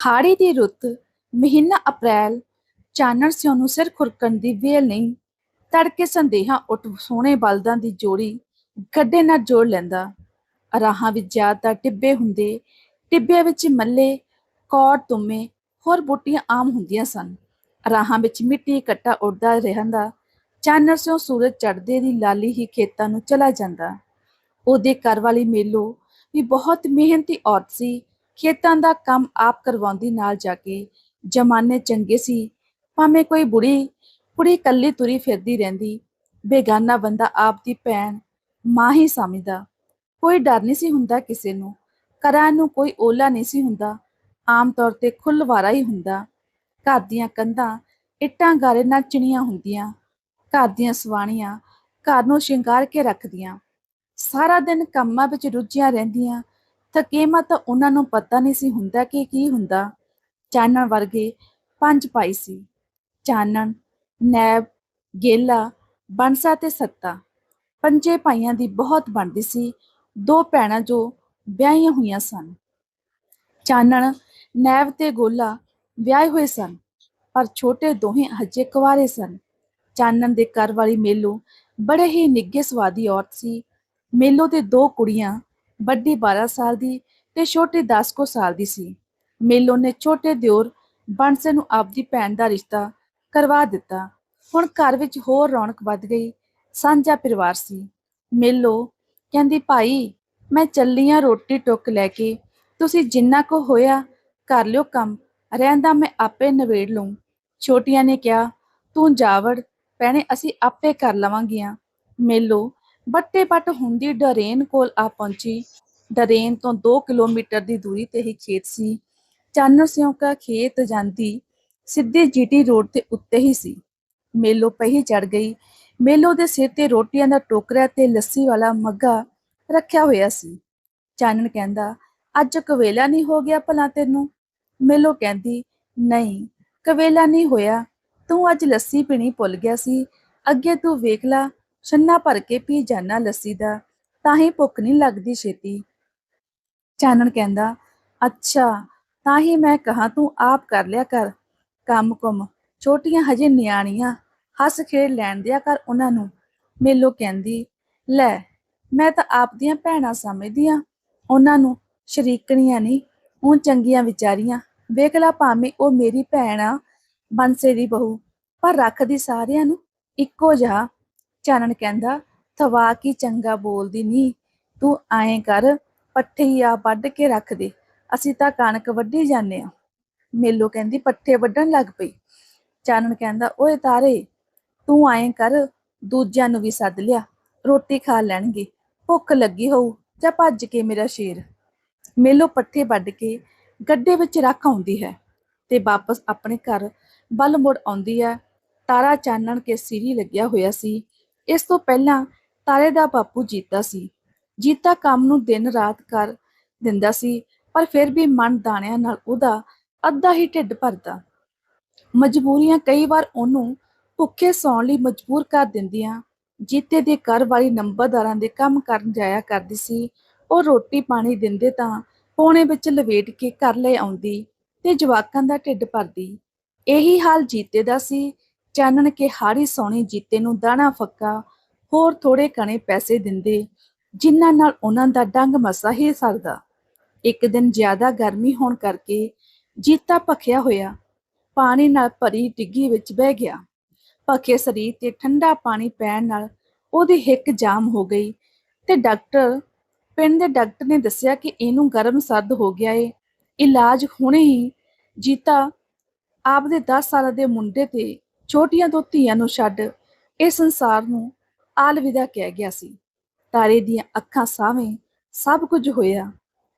ਹਾੜੀ ਦੀ ਰੁੱਤ, ਮਹੀਨਾ ਅਪ੍ਰੈਲ, ਚਾਨਣ ਸਿਉ ਨੂੰ ਸਿਰ ਖੁਰਕਣ ਦੀ ਵੇਲ ਨਹੀਂ, ਤੜਕੇ ਸੰਦੇਹਾਂ ਉੱਠ ਸੋਹਣੇ ਬਲਦਾਂ ਦੀ ਜੋੜੀ, ਗੱਡੇ ਨਾਲ ਜੋੜ ਲੈਂਦਾ। ਰਾਹਾਂ ਵਿੱਚ ਜ਼ਿਆਦਾ ਟਿੱਬੇ ਹੁੰਦੇ, ਟਿੱਬਿਆਂ ਵਿੱਚ ਮੱਲੇ ਕੌੜ ਤੁੰਮੇ, ਹੋਰ ਬੂਟੀਆਂ ਆਮ ਹੁੰਦੀਆਂ ਸਨ। ਰਾਹਾਂ ਵਿੱਚ ਮਿੱਟੀ ਇਕੱਠਾ ਉੱਡਦਾ ਰਹਿੰਦਾ, ਚਾਨਣ ਸਿਉ ਸੂਰਜ ਚੜ੍ਹਦੇ ਦੀ ਲਾਲੀ ਹੀ ਖੇਤਾਂ ਨੂੰ ਚਲਾ ਜਾਂਦਾ। ਉਹਦੇ ਘਰ ਵਾਲੀ ਮੇਲੋ ਵੀ ਬਹੁਤ ਮਿਹਨਤੀ ਔਰਤ ਸੀ ਖੇਤਾਂ ਦਾ ਕੰਮ ਆਪ ਕਰਵਾਉਂਦੀ ਨਾਲ ਜਾ ਕੇ। ਜਮਾਨੇ ਚੰਗੇ ਸੀ, ਭਾਵੇਂ ਕੋਈ ਬੁੜੀ, ਕੁੜੀ ਕੱਲੀ ਤੁਰੀ ਫਿਰਦੀ ਰਹਿੰਦੀ। ਬੇਗਾਨਾ ਬੰਦਾ ਆਪ ਦੀ ਭੈਣ, ਮਾਂ ਹੀ ਸਮਝਦਾ। ਕੋਈ ਡਰ ਨਹੀਂ ਸੀ ਹੁੰਦਾ ਕਿਸੇ ਨੂੰ। ਘਰਾਂ ਨੂੰ ਕੋਈ ਓਲਾ ਨਹੀਂ ਸੀ ਹੁੰਦਾ। ਆਮ ਤੌਰ ਤੇ ਖੁੱਲਵਾਰਾ ਹੀ ਹੁੰਦਾ। ਘਰ ਦੀਆਂ ਕੰਧਾਂ ਇੱਟਾਂ ਗਾਰੇ ਨਾਲ ਚਿਣੀਆਂ ਹੁੰਦੀਆਂ। ਘਰ ਦੀਆਂ ਸਵਾਣੀਆਂ ਘਰ ਨੂੰ ਸ਼ਿੰਗਾਰ ਕੇ ਰੱਖਦੀਆਂ। ਸਾਰਾ ਦਿਨ ਕੰਮਾਂ ਵਿੱਚ ਰੁੱਝੀਆਂ ਰਹਿੰਦੀਆਂ। ਥਕੇਮਾ ਤਾਂ ਉਹਨਾਂ ਨੂੰ ਪਤਾ ਨਹੀਂ ਸੀ ਹੁੰਦਾ ਕਿ ਕੀ ਹੁੰਦਾ। ਚਾਨਣ ਵਰਗੇ ਪੰਜ ਭਾਈ ਸੀ। ਚਾਨਣ, ਨੈਬ, ਗੇਲਾ, ਬੰਸਾ ਤੇ ਸੱਤਾ। ਪੰਜੇ ਭਾਈਆਂ ਦੀ ਬਹੁਤ ਬਣਦੀ ਸੀ। ਦੋ ਭੈਣਾਂ ਜੋ ਵਿਆਹੀਆਂ ਹੋਈਆਂ ਸਨ। ਚਾਨਣ, ਨੈਬ ਤੇ ਗੋਲਾ ਵਿਆਹੇ ਹੋਏ ਸਨ, ਪਰ ਛੋਟੇ ਦੋਹੇ ਹਜੇ ਕੁਆਰੇ ਸਨ। ਚਾਨਣ ਦੇ ਘਰ ਵਾਲੀ ਮੇਲੋ ਬੜੇ ਹੀ ਨਿੱਘੇ ਸਵਾਦੀ ਔਰਤ ਸੀ। ਮੇਲੋ ਦੇ ਦੋ ਕੁੜੀਆਂ ਵੱਡੀ 12 ਸਾਲ ਦੀ ਤੇ ਛੋਟੀ 10 ਕੁ ਸਾਲ ਦੀ ਸੀ। ਮੇਲੋ ਨੇ ਛੋਟੇ ਦਿਓਰ ਬੰਸੇ ਨੂੰ ਆਪਦੀ ਭੈਣ ਦਾ ਰਿਸ਼ਤਾ ਕਰਵਾ ਦਿੱਤਾ। ਹੁਣ ਘਰ ਵਿੱਚ ਹੋਰ ਰੌਣਕ ਵੱਧ ਗਈ, ਸਾਂਝਾ ਪਰਿਵਾਰ ਸੀ। ਮੇਲੋ ਕਹਿੰਦੀ, ਭਾਈ, ਮੈਂ ਚੱਲੀ ਆਂ ਰੋਟੀ ਟੁੱਕ ਲੈ ਕੇ, ਤੁਸੀਂ ਜਿੰਨਾ ਕੋ ਹੋਇਆ ਕਰ ਲਿਓ ਕੰਮ, ਰਹਿੰਦਾ ਮੈਂ ਆਪੇ ਨਵੇੜ ਲੂੰ ਛੋਟੀਆਂ ਨੇ ਕਿਹਾ, ਤੂੰ ਜਾਵੜ, ਭੈਣੇ, ਅਸੀਂ ਆਪੇ ਕਰ ਲਵਾਂਗੀਆਂ। ਮੇਲੋ ਬੱਟੇ ਬੱਟ ਹੁੰਦੀ ਡਰੇਨ ਕੋਲ ਆ ਪਹੁੰਚੀ। ਡਰੇਨ ਤੋਂ 2 ਕਿਲੋਮੀਟਰ ਦੀ ਦੂਰੀ ਤੇ ਹੀ ਖੇਤ ਸੀ। ਚਾਨਣ ਸਿਉਂ ਕਾ ਖੇਤ ਜਾਂਦੀ ਸਿੱਧੀ ਜੀਟੀ ਰੋਡ ਤੇ ਉੱਤੇ ਹੀ ਸੀ। ਮੇਲੋ ਪਹੀ ਚੜ ਗਈ। ਮੇਲੋ ਦੇ ਸਿਰ ਤੇ ਰੋਟੀਆਂ ਦਾ ਟੋਕਰਾ ਤੇ ਲੱਸੀ ਵਾਲਾ ਮੱਗਾ ਰੱਖਿਆ ਹੋਇਆ ਸੀ। ਚਾਨਣ ਕਹਿੰਦਾ, ਅੱਜ ਕਵੇਲਾ ਨਹੀਂ ਹੋ ਗਿਆ ਭਲਾ ਤੈਨੂੰ? ਮੇਲੋ ਕਹਿੰਦੀ, ਨਹੀਂ, ਕਵੇਲਾ ਨਹੀਂ ਹੋਇਆ। ਤੂੰ ਅੱਜ ਲੱਸੀ ਪੀਣੀ ਭੁੱਲ ਗਿਆ ਸੀ। ਅੱਗੇ ਤੂੰ ਵੇਖ ਲਾ ਛੰਨਾ ਭਰ ਕੇ ਪੀ ਜਾਣਾ ਲੱਸੀ ਦਾ, ਤਾਂ ਹੀ ਭੁੱਖ ਨਹੀਂ ਲੱਗਦੀ ਛੇਤੀ। ਚਾਨਣ ਕਹਿੰਦਾ, ਅੱਛਾ, ਤਾਂ ਹੀ ਮੈਂ ਕਹਾ ਤੂੰ ਆਪ ਕਰ ਲਿਆ ਕਰ। ਕੰਮ ਕੁਮ, ਛੋਟੀਆਂ ਹਜੇ ਨਿਆਣੀਆਂ, ਹੱਸ ਖੇਡ ਲੈਣ ਦਿਆ ਕਰ ਉਹਨਾਂ ਨੂੰ। ਮੇਲੋ ਕਹਿੰਦੀ, ਲੈ, ਮੈਂ ਤਾਂ ਆਪ ਦੀਆਂ ਭੈਣਾਂ ਸਮਝਦੀ ਆ। ਉਹਨਾਂ ਨੂੰ ਸ਼ਰੀਕਣੀਆਂ ਨਹੀਂ, ਉਹ ਚੰਗੀਆਂ ਵਿਚਾਰੀਆਂ। ਵੇਖਲਾ ਭਾਵੇਂ ਉਹ ਮੇਰੀ ਭੈਣ ਆ ਬੰਸੇ ਦੀ ਬਹੂ, ਪਰ ਰੱਖਦੀ ਸਾਰਿਆਂ ਨੂੰ ਇੱਕੋ ਜਿਹਾ ਚਾਨਣ ਕਹਿੰਦਾ, ਥਵਾ ਕੀ ਚੰਗਾ ਬੋਲਦੀ ਨਹੀਂ ਤੂੰ ਐਂ ਕਰ, ਪੱਠੇ ਹੀ ਆ ਵੱਢ ਕੇ ਰੱਖ ਦੇ। ਅਸੀਂ ਤਾਂ ਕਣਕ ਵੱਢੀ ਜਾਂਦੇ ਆ ਮੇਲੋ ਕਹਿੰਦੀ, ਪੱਠੇ ਵੱਢਣ ਲੱਗ ਪਈ ਚਾਨਣ ਕਹਿੰਦਾ, ਓਏ ਤਾਰੇ, ਤੂੰ ਐਂ ਕਰ, ਦੂਜਿਆਂ ਨੂੰ ਵੀ ਸੱਦ ਲਿਆ। ਰੋਟੀ ਖਾ ਲੈਣਗੇ। ਭੁੱਖ ਲੱਗੀ ਹੋਊ, ਜਾਂ ਭੱਜ ਕੇ ਮੇਰਾ ਸ਼ੇਰ ਮੇਲੋ ਪੱਠੇ ਵੱਢ ਕੇ ਗੱਡੇ ਵਿੱਚ ਰੱਖ ਆਉਂਦੀ ਹੈ ਤੇ ਵਾਪਸ ਆਪਣੇ ਘਰ ਵੱਲ ਮੁੜ ਆਉਂਦੀ ਹੈ। ਤਾਰਾ ਚਾਨਣ ਕੇ ਸਿਰੀ ਲੱਗਿਆ ਹੋਇਆ ਸੀ। ਇਸ ਤੋਂ ਪਹਿਲਾਂ ਤਾਰੇ ਦਾ ਬਾਪੂ ਜੀਤਾ ਸੀ। ਜੀਤਾ ਕੰਮ ਨੂੰ ਦਿਨ ਰਾਤ ਕਰ ਦਿੰਦਾ ਸੀ, ਪਰ ਫਿਰ ਵੀ ਮਨ ਦਾਣਿਆਂ ਨਾਲ ਉਹਦਾ ਅੱਧਾ ਹੀ ਢਿੱਡ ਭਰਦਾ। ਮਜਬੂਰੀਆਂ ਕਈ ਵਾਰ ਉਹਨੂੰ ਭੁੱਖੇ ਸੌਣ ਲਈ ਮਜਬੂਰ ਕਰ ਦਿੰਦੀਆਂ। ਜੀਤੇ ਦੇ ਘਰ ਵਾਲੀ ਨੰਬਰਦਾਰਾਂ ਦੇ ਕੰਮ ਕਰਨ ਜਾਇਆ ਕਰਦੀ ਸੀ। ਉਹ ਰੋਟੀ ਪਾਣੀ ਦਿੰਦੇ ਤਾਂ ਪੌਣੇ ਵਿੱਚ ਲਵੇਟ ਕੇ ਘਰ ਲੈ ਆਉਂਦੀ ਤੇ ਜਵਾਕਾਂ ਦਾ ਢਿੱਡ ਭਰਦੀ। ਇਹੀ ਹਾਲ ਜੀਤੇ ਦਾ ਸੀ। ਚਾਨਣ ਕੇ ਹਾੜੀ ਸੋਹਣੀ ਜੀਤੇ ਨੂੰ ਦਾਣਾ ਫੱਕਾ, ਹੋਰ ਥੋੜੇ ਕਣੇ ਪੈਸੇ ਦਿੰਦੇ, ਜਿਨ੍ਹਾਂ ਨਾਲ ਉਹਨਾਂ ਦਾ ਡੰਗ ਮਸਾ ਹੀ ਸਰਦਾ। ਇੱਕ ਦਿਨ ਜ਼ਿਆਦਾ ਗਰਮੀ ਹੋਣ ਕਰਕੇ ਜੀਤਾ ਭਖਿਆ ਹੋਇਆ, ਪਾਣੀ ਨਾਲ ਭਰੀ ਡਿੱਗੀ ਵਿੱਚ ਬਹਿ ਗਿਆ। ਭਖੇ ਸਰੀਰ ਤੇ ਠੰਡਾ ਪਾਣੀ ਪੈਣ ਨਾਲ ਉਹਦੀ ਹਿੱਕ ਜਾਮ ਹੋ ਗਈ ਤੇ ਡਾਕਟਰ, ਪਿੰਡ ਦੇ ਡਾਕਟਰ ਨੇ ਦੱਸਿਆ ਕਿ ਇਹਨੂੰ ਗਰਮ ਸਰਦ ਹੋ ਗਿਆ ਏ। ਇਲਾਜ ਹੁਣੇ ਹੀ ਜੀਤਾ ਆਪਦੇ 10 ਸਾਲਾਂ ਦੇ ਮੁੰਡੇ ਤੇ ਛੋਟੀਆਂ ਦੋ ਧੀਆਂ ਨੂੰ ਛੱਡ ਇਹ ਸੰਸਾਰ ਨੂੰ ਆਲਵਿਦਾ ਕਹਿ ਗਿਆ ਸੀ। ਤਾਰੇ ਦੀਆਂ ਅੱਖਾਂ ਸਾਵੇਂ ਸਭ ਕੁਝ ਹੋਇਆ।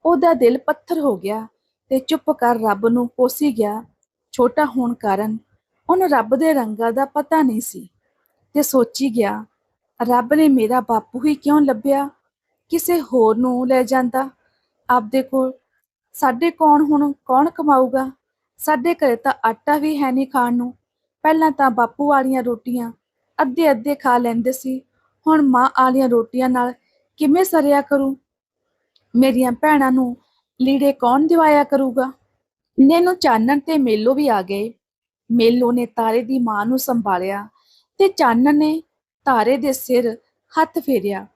ਉਹਦਾ ਦਿਲ ਪੱਥਰ ਹੋ ਗਿਆ ਤੇ ਚੁੱਪ ਕਰ ਰੱਬ ਨੂੰ ਕੋਸੀ ਗਿਆ। ਛੋਟਾ ਹੋਣ ਕਾਰਨ ਉਹਨੂੰ ਰੱਬ ਦੇ ਰੰਗਾਂ ਦਾ ਪਤਾ ਨਹੀਂ ਸੀ ਤੇ ਸੋਚੀ ਗਿਆ, ਰੱਬ ਨੇ ਮੇਰਾ ਬਾਪੂ ਹੀ ਕਿਉਂ ਲੱਭਿਆ? ਕਿਸੇ ਹੋਰ ਨੂੰ ਲੈ ਜਾਂਦਾ? ਆਪਦੇ ਕੋਲ ਸਾਡੇ ਕੌਣ ਹੁਣ, ਕੌਣ ਕਮਾਊਗਾ? ਸਾਡੇ ਘਰੇ ਤਾਂ ਆਟਾ ਵੀ ਹੈ ਨਹੀਂ ਖਾਣ ਨੂੰ। ਪਹਿਲਾਂ ਤਾਂ ਬਾਪੂ ਵਾਲੀਆਂ ਰੋਟੀਆਂ ਅੱਧੇ ਅੱਧੇ ਖਾ ਲੈਂਦੇ ਸੀ। ਹੁਣ ਮਾਂ ਵਾਲੀਆਂ ਰੋਟੀਆਂ ਨਾਲ ਕਿਵੇਂ ਸਰਿਆ ਕਰੂ? ਮੇਰੀਆਂ ਭੈਣਾਂ ਨੂੰ ਲੀੜੇ ਕੌਣ ਦਿਵਾਇਆ ਕਰੂਗਾ? ਨੇ ਚਾਨਣ ਤੇ ਮੇਲੋ ਵੀ ਆ ਗਏ। ਮੇਲੋ ਨੇ ਤਾਰੇ ਦੀ ਮਾਂ ਨੂੰ ਸੰਭਾਲਿਆ ਤੇ ਚਾਨਣ ਨੇ ਤਾਰੇ ਦੇ ਸਿਰ ਹੱਥ ਫੇਰਿਆ।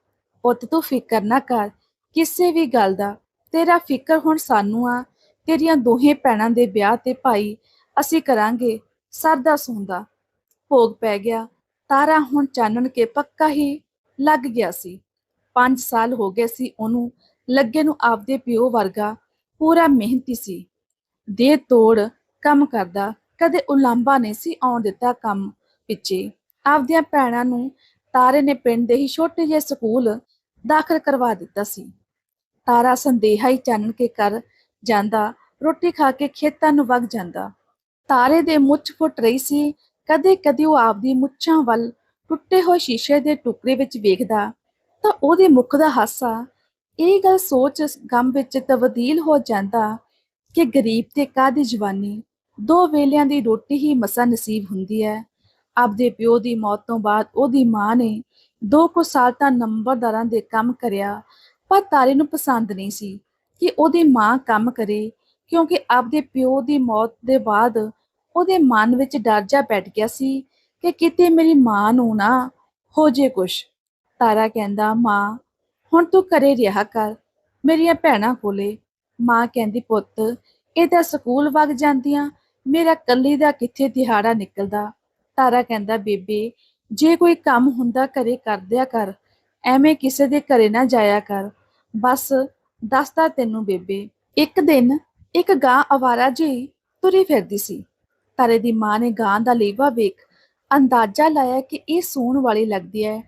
ਪੁੱਤ, ਤੂੰ ਫਿਕਰ ਨਾ ਕਰ, ਕਿਸੇ ਵੀ ਗੱਲ ਦਾ। ਤੇਰਾ ਫਿਕਰ ਹੁਣ ਸਾਨੂੰ ਆ। ਤੇਰੀਆਂ ਦੋਹੇ ਭੈਣਾਂ ਦੇ ਵਿਆਹ ਤੇ ਭਾਈ, ਅਸੀਂ ਕਰਾਂਗੇ। ਸਰਦਾ ਸੌਂਦਾ। ਭੋਗ ਪੈ ਗਿਆ, ਤਾਰਾ ਹੁਣ ਚਾਨਣ ਕੇ ਪੱਕਾ ਹੀ ਲੱਗ ਗਿਆ ਸੀ। 5 ਸਾਲ ਹੋ ਗਏ ਸੀ ਉਹਨੂੰ, ਲੱਗੇ ਨੂੰ ਆਪਦੇ ਪਿਓ ਵਰਗਾ, ਪੂਰਾ ਮਿਹਨਤੀ ਸੀ। ਦੇ ਤੋੜ ਕੰਮ ਕਰਦਾ, ਕਦੇ ਉਲਾਂਭਾ ਨਹੀਂ ਸੀ ਆਉਣ ਦਿੱਤਾ ਕੰਮ ਪਿੱਛੇ। ਆਪਦੀਆਂ ਭੈਣਾਂ ਨੂੰ ਤਾਰੇ ਨੇ ਪਿੰਡ ਦੇ ਹੀ ਛੋਟੇ ਜਿਹੇ ਸਕੂਲ ਦਾਖਲ ਕਰਵਾ ਦਿੱਤਾ ਸੀ। ਤਾਰਾ ਸੰਦੇਹਾ ਹੀ ਚਾਨਣ ਕੇ ਕਰ ਜਾਂਦਾ, ਰੋਟੀ ਖਾ ਕੇ ਖੇਤਾਂ ਨੂੰ ਵਗ ਜਾਂਦਾ। ਤਾਰੇ ਦੇ ਮੁੱਛ ਫੁੱਟ ਰਹੀ ਸੀ। ਕਦੇ ਕਦੇ ਉਹ ਆਪਦੀ ਮੁੱਛਾਂ ਵੱਲ ਟੁੱਟੇ ਹੋਏ ਸ਼ੀਸ਼ੇ ਦੇ ਟੁਕੜੇ ਵਿੱਚ ਵੇਖਦਾ। ਤਾਂ ਉਹਦੇ ਮੁਖ ਦਾ ਹਾਸਾ, ਇਹ ਗੱਲ ਸੋਚ ਗਮ ਵਿੱਚ ਤਬਦੀਲ ਹੋ ਜਾਂਦਾ ਕਿ ਗਰੀਬ ਤੇ ਕਾਦੀ ਜਵਾਨੀ। ਦੋ ਵੇਲਿਆਂ ਦੀ ਰੋਟੀ ਹੀ ਮਸਾ ਨਸੀਬ ਹੁੰਦੀ ਹੈ। ਆਪਦੇ ਪਿਓ ਦੀ ਮੌਤ ਤੋਂ ਬਾਅਦ ਉਹਦੀ ਮਾਂ ਨੇ ਦੋ ਕੁ ਸਾਲ ਤਾਂ ਨੰਬਰਦਾਰਾਂ ਦੇ ਕੰਮ ਕਰਿਆ, ਪਰ ਤਾਰੇ ਨੂੰ ਪਸੰਦ ਨਹੀਂ ਸੀ ਕਿ ਉਹਦੀ ਮਾਂ ਕੰਮ ਕਰੇ। ਕਿਉਂਕਿ ਆਪਦੇ ਪਿਓ ਦੀ ਮੌਤ ਦੇ ਬਾਅਦ ਉਹਦੇ ਮਨ ਵਿੱਚ ਡਰ ਜਾ ਬੈਠ ਗਿਆ ਸੀ ਕਿ ਕਿਤੇ ਮੇਰੀ ਮਾਂ ਨੂੰ ਨਾ ਹੋ ਜੇ ਕੁਛ। ਤਾਰਾ ਕਹਿੰਦਾ, ਮਾਂ, ਹੁਣ ਤੂੰ ਘਰੇ ਰਿਹਾ ਕਰ। ਮੇਰੀਆਂ ਭੈਣਾਂ ਕੋਲੇ। ਮਾਂ ਕਹਿੰਦੀ, ਪੁੱਤ, ਇਹ ਤਾਂ ਸਕੂਲ ਵਗ ਜਾਂਦੀਆਂ। ਮੇਰਾ ਕੱਲੀ ਦਾ ਕਿੱਥੇ ਦਿਹਾੜਾ ਨਿਕਲਦਾ? ਤਾਰਾ ਕਹਿੰਦਾ, ਬੇਬੇ, ਜੇ ਕੋਈ ਕੰਮ ਹੁੰਦਾ ਘਰੇ ਕਰਦਿਆ ਕਰ। ਐਵੇਂ ਕਿਸੇ ਦੇ ਘਰੇ ਨਾ ਜਾਇਆ ਕਰ। ਬਸ, ਦੱਸਦਾ ਤੈਨੂੰ ਬੇਬੇ, ਇੱਕ ਦਿਨ ਇੱਕ ਗਾਂ ਅਵਾਰਾ ਜਿਹੀ ਤੁਰੀ ਫਿਰਦੀ ਸੀ। ਤਾਰੇ ਦੀ ਮਾਂ ਨੇ ਗਾਂ ਦਾ ਲੇਵਾ ਵੇਖ ਅੰਦਾਜ਼ਾ ਲਾਇਆ ਕਿ ਇਹ ਸੂਣ ਵਾਲੀ ਲੱਗਦੀ ਹੈ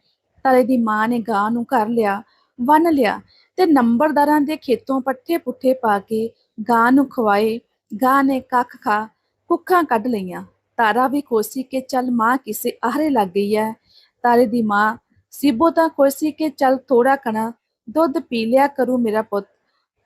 ਤਾਰੇ ਦੀ ਮਾਂ ਨੇ ਗਾਂ ਨੂੰ ਘਰ ਲਿਆ ਬੰਨ ਲਿਆ ਤੇ ਨੰਬਰਦਾਰਾਂ ਦੇ ਖੇਤੋਂ ਪੱਠੇ ਪੁੱਠੇ ਪਾ ਕੇ ਗਾਂ ਨੂੰ ਖਵਾਏ। ਗਾਂ ਨੇ ਕੱਖ ਖਾ ਕੁੱਖਾਂ ਕੱਢ ਲਈਆਂ। ਤਾਰਾ ਵੀ ਖੁਸ਼ੀ ਕਿ ਚੱਲ ਮਾਂ ਕਿਸੇ ਆਹਰੇ ਲੱਗ ਗਈ ਹੈ ਤਾਰੇ ਦੀ ਮਾਂ, ਸਿਬੋ ਤਾਂ ਖੁਸ਼ੀ ਕਿ ਚੱਲ ਥੋੜਾ ਕਣਾ ਦੁੱਧ ਪੀ ਲਿਆ ਕਰੂ ਮੇਰਾ ਪੁੱਤ।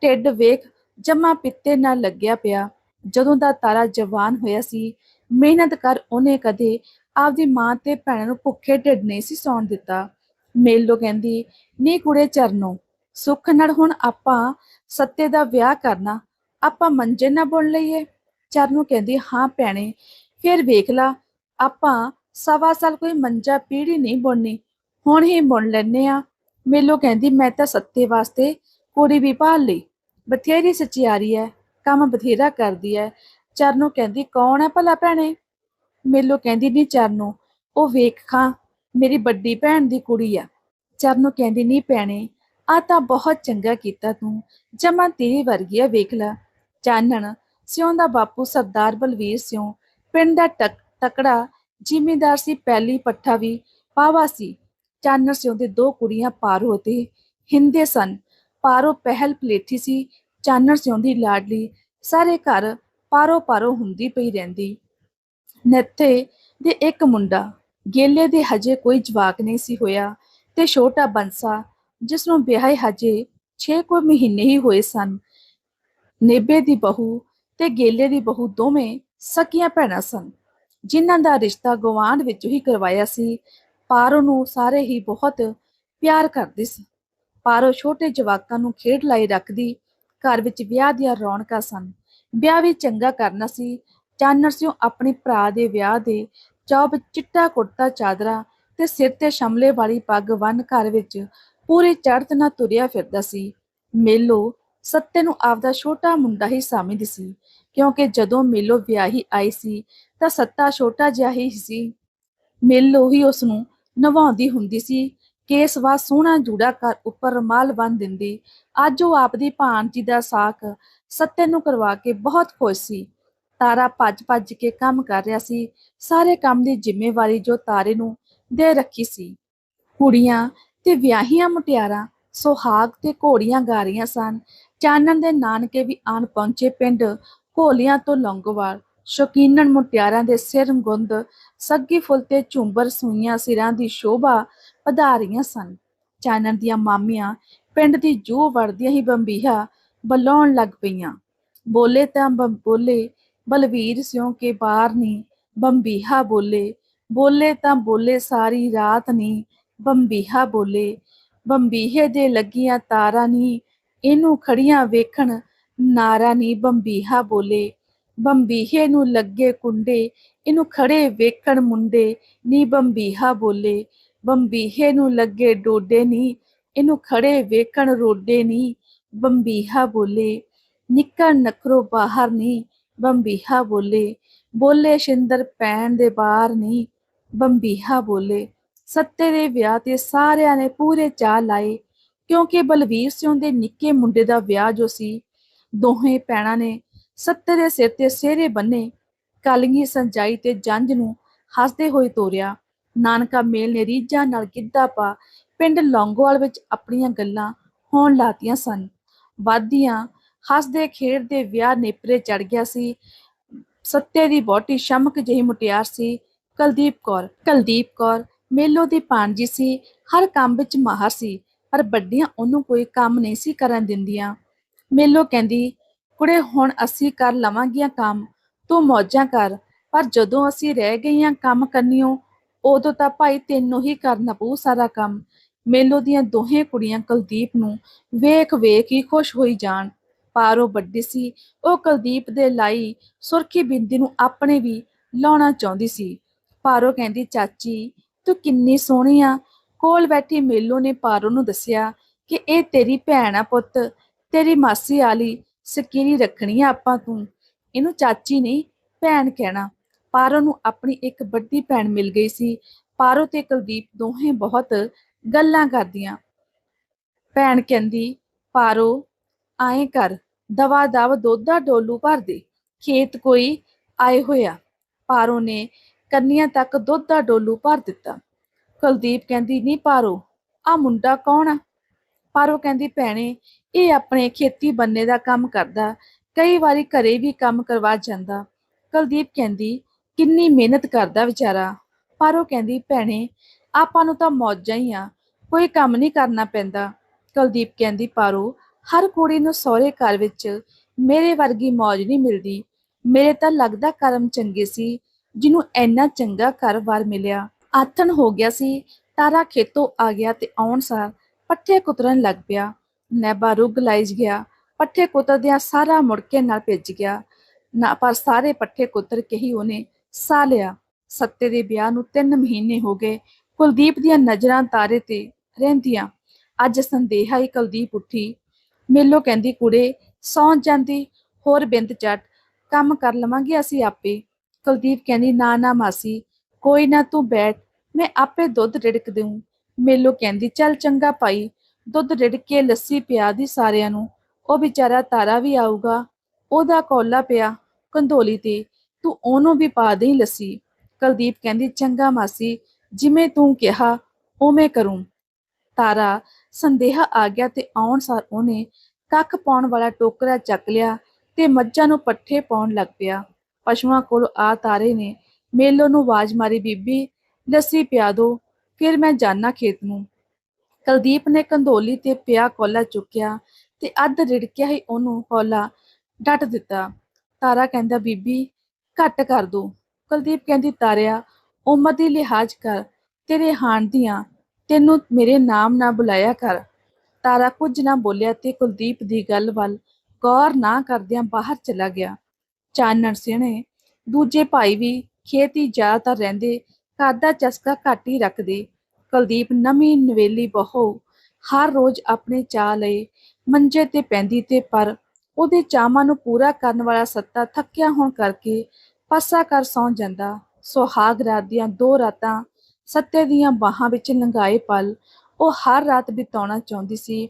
ਢਿੱਡ ਵੇਖ ਜਮਾ ਪਿੱਤੇ ਨਾਲ ਲੱਗਿਆ ਪਿਆ। ਜਦੋਂ ਦਾ ਤਾਰਾ ਜਵਾਨ ਹੋਇਆ ਸੀ, ਮਿਹਨਤ ਕਰ ਉਹਨੇ ਕਦੇ ਆਪਦੀ ਮਾਂ ਤੇ ਭੈਣਾਂ ਨੂੰ ਭੁੱਖੇ ਢਿੱਡ ਨਹੀਂ ਸੀ ਸੌਣ ਦਿੱਤਾ। ਮੇਲੋ ਕਹਿੰਦੀ, ਨੀ ਕੁੜੇ ਚਰਨੋ, ਸੁੱਖ ਨਾਲ ਹੁਣ ਆਪਾਂ ਸੱਤੇ ਦਾ ਵਿਆਹ ਕਰਨਾ, ਆਪਾਂ ਮੰਜੇ ਨਾ ਬੁਣ ਲਈਏ। ਚਰਨੋ ਕਹਿੰਦੀ, ਹਾਂ ਭੈਣੇ, ਫਿਰ ਵੇਖ ਲਾ, ਆਪਾਂ ਸਵਾ ਸਾਲ ਕੋਈ ਮੰਜਾ ਪੀੜੀ ਨਹੀਂ ਬੁਣਨੀ, ਹੁਣ ਹੀ ਬੁਣ ਲੈਨੇ ਆ ਮੇਲੋ ਕਹਿੰਦੀ, ਮੈਂ ਤਾਂ ਸੱਤੇ ਵਾਸਤੇ ਕੁੜੀ ਵੀ ਭਾਲ ਲਈ ਬਥੇਰੀ ਸਚਿਆਰੀ ਹੈ, ਕੰਮ ਬਥੇਰਾ ਕਰਦੀ ਹੈ। ਚਰਨੋ ਕਹਿੰਦੀ, ਕੌਣ ਹੈ ਭਲਾ ਭੈਣੇ? ਮੇਲੋ ਕਹਿੰਦੀ ਨਹੀਂ ਚਰਨੋ, ਉਹ ਵੇਖ ਖਾਂ, ਮੇਰੀ ਵੱਡੀ ਭੈਣ ਦੀ ਕੁੜੀ ਆ। ਚਰਨੋ ਕਹਿੰਦੀ ਨਹੀਂ ਭੈਣੇ ਆ ਤਾਂ ਬਹੁਤ ਚੰਗਾ ਕੀਤਾ ਤੂੰ, ਜਮਾ ਤੇਰੀ ਵਰਗੀ ਆ, ਵੇਖ ਲੈ। ਚਾਨਣ, ਸਿਉਂ ਦਾ ਬਾਪੂ ਸਰਦਾਰ ਬਲਵੀਰ ਸਿਉਂ, ਪਿੰਡ ਦਾ ਟਕ, ਤਕੜਾ, ਜ਼ਿਮੀਂਦਾਰ ਸੀ ਪਹਿਲੀ ਪੱਠਾ ਵੀ ਪਾਵਾ ਸੀ। ਚਾਨਣ ਸਿਉਂ ਦੇ ਦੋ ਕੁੜੀਆਂ ਪਾਰੋ ਤੇ ਹਿੰਦੇ ਸਨ। ਪਾਰੋ ਪਹਿਲ ਪਲੇਠੀ ਸੀ, ਚਾਨਣ ਸਿਉਂਦੀ ਲਾਡਲੀ, ਸਾਰੇ ਘਰ ਪਾਰੋ ਪਾਰੋ ਹੁੰਦੀ ਪਈ ਰਹਿੰਦੀ। ਨੱਥੇ ਦੇ ਇੱਕ ਮੁੰਡਾ, ਗੇਲੇ ਦੇ ਹਜੇ ਕੋਈ ਜਵਾਕ ਨਹੀਂ ਸੀ ਹੋਇਆ ਤੇ ਛੋਟਾ ਬੰਸਾ ਜਿਸ ਨੂੰ ਵਿਆਹੇ ਹਜੇ 6 ਕੁ ਮਹੀਨੇ ਹੀ ਹੋਏ ਸਨ। ਨੇਬੇ ਦੀ ਬਹੂ ਤੇ ਗੇਲੇ ਦੀ ਬਹੂ ਦੋਵੇਂ ਸਕੀਆਂ ਭੈਣਾਂ ਸਨ, ਜਿਨ੍ਹਾਂ ਦਾ ਰਿਸ਼ਤਾ ਗਵਾਂਢ ਵਿੱਚ ਹੀ ਕਰਵਾਇਆ ਸੀ। ਪਾਰੋ ਨੂੰ ਸਾਰੇ ਹੀ ਬਹੁਤ ਪਿਆਰ ਕਰਦੇ ਸੀ। ਪਾਰੋ ਛੋਟੇ ਜਵਾਕਾਂ ਨੂੰ ਖੇਡ ਲਾਈ ਰੱਖਦੀ, ਘਰ ਵਿੱਚ ਵਿਆਹ ਦੀਆਂ ਰੌਣਕਾਂ ਸਨ। ਵਿਆਹ ਵੀ ਚੰਗਾ ਕਰਨਾ ਸੀ। ਚਾਨਣ ਸਿਓ ਆਪਣੀ ਭਰਾ ਦੇ ਵਿਆਹ ਦੇ ਚੌਬ ਚਿੱਟਾ ਕੁੜਤਾ ਚਾਦਰਾ ਤੇ ਸਿਰ ਤੇ ਸ਼ਮਲੇ ਵਾਲੀ ਪੱਗ ਬੰਨ ਘਰ ਵਿੱਚ ਪੂਰੀ ਚੜ੍ਹਤ ਨਾਲ ਤੁਰਿਆ ਫਿਰਦਾ ਸੀ। ਮੇਲੋ ਸੱਤੇ ਨੂੰ ਆਪਦਾ ਛੋਟਾ ਮੁੰਡਾ ਹੀ ਸਮਝਦੀ ਸੀ, ਕਿਉਂਕਿ ਜਦੋਂ ਮੇਲੋ ਵਿਆਹੀ ਆਈ ਸੀ ਤਾਂ ਸੱਤਾ ਛੋਟਾ ਜਿਹਾ ਹੀ ਸੀ। ਮੇਲੋ ਹੀ ਉਸ ਨੂੰ ਨਵਾਉਂਦੀ ਹੁੰਦੀ ਸੀ ਕੇਸ ਵਾ ਸੋਹਣਾ ਜੂੜਾ ਕਰ ਉੱਪਰ ਰਮਾਲ ਬੰਨ ਦਿੰਦੀ। ਅੱਜ ਉਹ ਆਪਦੀ ਭਾਣਜੀ ਦਾ ਸਾਕ ਸੱਤੇ ਨੂੰ ਕਰਵਾ ਕੇ ਬਹੁਤ ਖੁਸ਼ ਸੀ। ਤਾਰਾ ਭੱਜ ਭੱਜ ਕੇ ਕੰਮ ਕਰ ਰਿਹਾ ਸੀ। ਸਾਰੇ ਕੰਮ ਦੀ ਜ਼ਿੰਮੇਵਾਰੀ ਜੋ ਤਾਰੇ ਨੂੰ ਦੇ ਰੱਖੀ ਸੀ। ਕੁੜੀਆਂ ਤੇ ਵਿਆਹੀਆਂ ਮੁਟਿਆਰਾਂ, ਸੁਹਾਗ ਤੇ ਘੋੜੀਆਂ ਗਾ ਰਹੀਆਂ ਸਨ। ਚਾਨਣ ਦੇ ਨਾਨਕੇ ਵੀ ਆਣ ਪਹੁੰਚੇ ਪਿੰਡ ਘੋਲੀਆਂ ਤੋਂ ਲੌਂਗੋਵਾਲ। ਸ਼ੌਕੀਨਣ ਮੁਟਿਆਰਾਂ ਦੇ ਸਿਰ ਗੁੰਦ, ਸੱਗੀ ਫੁੱਲ ਤੇ ਝੁੰਬਰ ਸੂਈਆਂ ਸਿਰਾਂ ਦੀ ਸ਼ੋਭਾ ਵਧਾ ਰਹੀਆਂ ਸਨ। ਚਾਨਣ ਦੀਆਂ ਮਾਮੀਆਂ ਪਿੰਡ ਦੀ ਜੂ ਵੜਦੀਆਂ ਹੀ ਬੰਬੀਹਾ ਬਲਾਉਣ ਲੱਗ ਪਈਆਂ। ਬੋਲੇ ਤਾਂ ਬੋਲੇ, ਬਲਵੀਰ ਸਿਉਂ ਕੇ ਬਾਹਰ ਨੀ, ਬੰਬੀਹਾ ਬੋਲੇ ਬੋਲੇ ਤਾਂ ਬੋਲੇ ਸਾਰੀ ਰਾਤ ਨੀ, ਬੰਬੀਹਾ ਬੋਲੇ, ਬੰਬੀਹੇ ਦੇ ਲੱਗੀਆਂ ਤਾਰਾਂ ਨੀ, ਇਹਨੂੰ ਖੜੀਆਂ ਵੇਖਣ ਨਾਰਾ ਨੀ, ਬੰਬੀਹਾ ਬੋਲੇ। ਬੰਬੀਹੇ ਨੂੰ ਲੱਗੇ ਕੁੰਡੇ, ਇਹਨੂੰ ਖੜੇ ਵੇਖਣ ਮੁੰਡੇ, ਨੀ ਬੰਬੀਹਾ ਬੋਲੇ। ਬੰਬੀਹੇ ਨੂੰ ਲੱਗੇ ਡੋਡੇ ਨੀ, ਇਹਨੂੰ ਖੜੇ ਵੇਖਣ ਰੋਡੇ ਨੀ। ਬੰਬੀਹਾ ਬੋਲੇ ਨਿਕਲ ਨਖਰੋ ਬਾਹਰ ਨੀ। ਬੰਬੀਹਾ ਬੋਲੇ ਬੋਲੇ ਸ਼ਿੰਦਰ ਪੈਣ ਦੇ ਬਾਹਰ ਨੀ। ਬੰਬੀਹਾ ਬੋਲੇ, ਸੱਤੇ ਦੇ ਵਿਆਹ ਤੇ ਸਾਰਿਆਂ ਨੇ ਪੂਰੇ ਚਾਹ ਲਾਏ, ਕਿਉਂਕਿ ਬਲਵੀਰ ਸਿੰਘ ਦੇ ਨਿੱਕੇ ਮੁੰਡੇ ਦਾ ਵਿਆਹ ਜੋ ਸੀ, ਦੋਹੇ ਪੈਣਾ ਨੇ ਸੱਤੇ ਦੇ ਸਿਰ ਤੇ ਸਿਹਰੇ ਬੰਨੇ ਕਲਗੀ ਸੰਜਾਈ ਤੇ ਜੰਝ ਨੂੰ ਹੱਸਦੇ ਹੋਏ ਤੋਰਿਆ। ਨਾਨਕਾ ਮੇਲ ਨੇ ਰੀਝਾਂ ਨਾਲ ਗਿੱਧਾ ਪਾ ਪਿੰਡ ਲੌਂਗੋਵਾਲ ਵਿੱਚ ਆਪਣੀਆਂ ਗੱਲਾਂ ਹੋਣ ਲਾਤੀਆਂ ਸਨ। ਵਾਦੀਆਂ ਹੱਸਦੇ ਖੇਡਦੇ ਵਿਆਹ ਨੇਪਰੇ ਚੜ ਗਿਆ ਸੀ। ਸੱਤੇ ਦੀ ਬਹੁਤੀ ਸ਼ਮਕ ਜਿਹੀ ਮੁਟਿਆਰ ਸੀ। ਕੁਲਦੀਪ ਕੌਰ ਕੁਲਦੀਪ ਕੌਰ ਮੇਲੋ ਦੀ ਭਾਣਜੀ ਸੀ। ਹਰ ਕੰਮ ਵਿੱਚ ਮਾਹਰ ਸੀ, ਪਰ ਵੱਡੀਆਂ ਉਹਨੂੰ ਕੋਈ ਕੰਮ ਨਹੀਂ ਸੀ ਕਰਨ ਦਿੰਦੀਆਂ। ਮੇਲੋ ਕਹਿੰਦੀ ਕੁੜੇ, ਹੁਣ ਅਸੀਂ ਕਰ ਲਵਾਂਗੀਆਂ ਕੰਮ, ਤੂੰ ਮੌਜਾਂ ਕਰ। ਪਰ ਜਦੋਂ ਅਸੀਂ ਰਹਿ ਗਈਆਂ ਕੰਮ ਕਰਨੀਓ ਉਦੋਂ ਤਾਂ ਭਾਈ ਤੈਨੂੰ ਹੀ ਕਰਨਾ ਪਊ ਸਾਰਾ ਕੰਮ। ਮੇਲੋ ਦੀਆਂ ਦੋਹੇ ਕੁੜੀਆਂ ਕੁਲਦੀਪ ਨੂੰ ਵੇਖ ਵੇਖ ਹੀ ਖੁਸ਼ ਹੋਈ ਜਾਣ। ਪਾਰੋ ਵੱਡੀ ਸੀ, ਉਹ ਕੁਲਦੀਪ ਦੇ ਲਾਈ ਸੁਰਖੀ ਬਿੰਦੀ ਨੂੰ ਆਪਣੇ ਵੀ ਲਾਉਣਾ ਚਾਹੁੰਦੀ ਸੀ। ਪਾਰੋ ਕਹਿੰਦੀ, ਚਾਚੀ, ਤੂੰ ਕਿੰਨੀ ਸੋਹਣੀ ਆ। ਕੋਲ ਬੈਠੀ ਮੇਲੋ ਨੇ ਪਾਰੋ ਨੂੰ ਦੱਸਿਆ ਕਿ ਇਹ ਤੇਰੀ ਭੈਣ ਆ ਪੁੱਤ, ਤੇਰੀ ਮਾਸੀ ਆਲੀ। ਸਕੀਰੀ ਰੱਖਣੀ ਆ ਆਪਾਂ ਤੂੰ। ਇਹਨੂੰ ਚਾਚੀ ਨਹੀਂ ਭੈਣ ਕਹਿਣਾ। ਪਾਰੋ ਨੂੰ ਆਪਣੀ ਇੱਕ ਵੱਡੀ ਭੈਣ ਮਿਲ ਗਈ ਸੀ। ਪਾਰੋ ਤੇ ਕੁਲਦੀਪ ਦੋਹੇ ਬਹੁਤ ਗੱਲਾਂ ਕਰਦੀਆਂ। ਭੈਣ ਕਹਿੰਦੀ, ਪਾਰੋ, ਆਏ ਕਰ। ਦਵਾ ਦਵ ਦੋਦਾ ਡੋਲੂ ਭਰ ਦੇ। ਖੇਤ ਕੋਈ ਆਏ ਹੋਇਆ। ਪਾਰੋ ਨੇ ਕੰਨੀਆਂ ਤੱਕ ਦੁੱਧ ਦਾ ਡੋਲੂ ਭਰ ਦਿੱਤਾ। ਕੁਲਦੀਪ ਕਹਿੰਦੀ, ਨਹੀਂ ਪਾਰੋ ਆ ਮੁੰਡਾ ਕੌਣ ਆ? ਪਰ ਉਹ ਕਹਿੰਦੀ, ਭੈਣੇ, ਇਹ ਆਪਣੇ ਖੇਤੀ ਬੰਨੇ ਦਾ ਕੰਮ ਕਰਦਾ, ਕਈ ਵਾਰੀ ਘਰੇ ਵੀ ਕੰਮ ਕਰਵਾ ਜਾਂਦਾ। ਕੁਲਦੀਪ ਕਹਿੰਦੀ, ਕਿੰਨੀ ਮਿਹਨਤ ਕਰਦਾ ਵਿਚਾਰਾ। ਪਾਰੋ ਕਹਿੰਦੀ, ਭੈਣੇ, ਆਪਾਂ ਨੂੰ ਤਾਂ ਮੌਜਾਂ ਹੀ ਆ, ਕੋਈ ਕੰਮ ਨਹੀਂ ਕਰਨਾ ਪੈਂਦਾ। ਕੁਲਦੀਪ ਕਹਿੰਦੀ, ਪਾਰੋ, ਹਰ ਕੁੜੀ ਨੂੰ ਸਹੁਰੇ ਘਰ ਵਿੱਚ ਮੇਰੇ ਵਰਗੀ ਮੌਜ ਨਹੀਂ ਮਿਲਦੀ। ਮੇਰੇ ਤਾਂ ਲੱਗਦਾ ਕਰਮ ਚੰਗੇ ਸੀ, ਜਿਹਨੂੰ ਇੰਨਾ ਚੰਗਾ ਘਰ-ਬਾਰ ਮਿਲਿਆ। ਆਥਣ ਹੋ ਗਿਆ ਸੀ, ਤਾਰਾ ਖੇਤੋਂ ਆ ਗਿਆ ਤੇ ਆਉਣ ਸਾਰ ਪੱਠੇ ਕੁਤਰਨ ਲੱਗ ਪਿਆ। ਨੈਬਾ ਰੁੱਗ ਲਾਈਜ ਗਿਆ। ਪੱਠੇ ਕੁਤਰਦਿਆਂ ਸਾਰਾ ਮੁੜਕੇ ਨਾਲ ਭਿੱਜ ਗਿਆ। ਨਾ ਪਰ ਸਾਰੇ ਪੱਠੇ ਕੁਤਰ ਕੇ ਹੀ ਉਹਨੇ ਸਾਹ ਲਿਆ। ਸੱਤੇ ਦੇ ਵਿਆਹ ਨੂੰ 3 ਮਹੀਨੇ ਹੋ ਗਏ। ਕੁਲਦੀਪ ਦੀਆਂ ਨਜ਼ਰਾਂ ਤਾਰੇ ਤੇ ਰਹਿੰਦੀਆਂ। ਅੱਜ ਸੰਦੇਹਾ ਹੀ ਕੁਲਦੀਪ ਉੱਠੀ। ਮੇਲੋ ਕਹਿੰਦੀ, ਕੁੜੇ, ਸੌਂ ਜਾਂਦੀ। ਹੋਰ ਬਿੰਦ ਚੱਟ। ਕੰਮ ਕਰ ਲਵਾਂਗੇ ਅਸੀਂ ਆਪੇ। ਕੁਲਦੀਪ ਕਹਿੰਦੀ, ਨਾ ਨਾ ਮਾਸੀ। ਕੋਈ ਨਾ ਤੂੰ ਬੈਠ। ਮੈਂ ਆਪੇ ਦੁੱਧ ਰਿੜਕ ਦੇਉਂ ਮੇਲੋ ਕਹਿੰਦੀ, ਚੱਲ ਚੰਗਾ ਭਾਈ, ਦੁੱਧ ਰਿੜਕ ਕੇ ਲੱਸੀ ਪਿਆ ਦੀ ਸਾਰਿਆਂ ਨੂੰ। ਉਹ ਵਿਚਾਰਾ ਤਾਰਾ ਵੀ ਆਊਗਾ। ਉਹਦਾ ਕੋਲਾ ਪਿਆ ਕੰਧੋਲੀ ਤੇ। ਤੂੰ ਉਹਨੂੰ ਵੀ ਪਾ ਦੇਈ ਲੱਸੀ। ਕੁਲਦੀਪ ਕਹਿੰਦੀ, ਚੰਗਾ ਮਾਸੀ, ਜਿਵੇਂ ਤੂੰ ਕਿਹਾ, ਉਵੇਂ ਕਰੂੰ। ਤਾਰਾ ਸੰਦੇਹਾ ਆ ਗਿਆ ਤੇ ਆਉਣ ਸਾਰ ਉਹਨੇ ਕੱਖ ਪਾਉਣ ਵਾਲਾ ਟੋਕਰਾ ਚੱਕ ਲਿਆ ਤੇ ਮੱਝਾਂ ਨੂੰ ਪੱਠੇ ਪਾਉਣ ਲੱਗ ਪਿਆ। ਪਸ਼ੂਆਂ ਕੋਲ ਆ ਤਾਰੇ ਨੇ। ਮੇਲੋ ਨੂੰ ਆਵਾਜ਼ ਮਾਰੀ, ਬੀਬੀ, ਲੱਸੀ ਪਿਆ ਦੋ। ਫਿਰ ਮੈਂ ਜਾਣਾ ਖੇਤ ਨੂੰ। ਕੁਲਦੀਪ ਨੇ ਕੰਧੋਲੀ ਤੇ ਪਿਆ ਕੋਲਾ ਚੁੱਕਿਆ ਤੇ ਅੱਧ ਰਿੜਕਿਆ ਹੀ ਉਹਨੂੰ ਕੋਲਾ ਡੱਟ ਦਿੱਤਾ। ਤਾਰਾ ਕਹਿੰਦਾ, ਬੀਬੀ, ਘੱਟ ਕਰ ਦੋ। ਕੁਲਦੀਪ ਕਹਿੰਦੀ, ਤਾਰਿਆ, ਉਮਰ ਦੀ ਲਿਹਾਜ਼ ਕਰ, ਤੇਰੇ ਹਾਣ ਦੀਆਂ, ਤੈਨੂੰ ਮੇਰੇ ਨਾਮ ਨਾ ਬੁਲਾਇਆ ਕਰ। ਤਾਰਾ ਕੁਝ ਨਾ ਬੋਲਿਆ ਤੇ ਕੁਲਦੀਪ ਦੀ ਗੱਲ ਵੱਲ ਗੌਰ ਨਾ ਕਰਦਿਆਂ ਬਾਹਰ ਚਲਾ ਗਿਆ। ਚਾਨਣ ਸਿਣੇ ਦੂਜੇ ਭਾਈ ਵੀ ਖੇਤੀ ਜ਼ਿਆਦਾਤਰ ਰਹਿੰਦੇ ਘਰ ਦਾ ਚਸਕਾ ਘੱਟ ਹੀ ਰੱਖਦੇ। ਕੁਲਦੀਪ ਨਵੀਂ ਨਵੇਲੀ ਬਹੂ ਹਰ ਰੋਜ਼ ਆਪਣੇ ਚਾਹ ਲਈ ਮੰਜੇ ਤੇ ਪੈਂਦੀ ਤੇ ਪਰ ਉਹਦੇ ਚਾਵਾਂ ਨੂੰ ਪੂਰਾ ਕਰਨ ਵਾਲਾ ਸੱਤਾ ਥੱਕਿਆ ਹੋਣ ਕਰਕੇ ਪਾਸਾ ਕਰ ਸੌਂ ਜਾਂਦਾ। ਸੁਹਾਗ ਰਾਤ ਦੀਆਂ ਦੋ ਰਾਤਾਂ ਸੱਤੇ ਦੀਆਂ ਬਾਹਾਂ ਵਿੱਚ ਲੰਘਾਏ ਪਲ ਉਹ ਹਰ ਰਾਤ ਬਿਤਾਉਣਾ ਚਾਹੁੰਦੀ ਸੀ,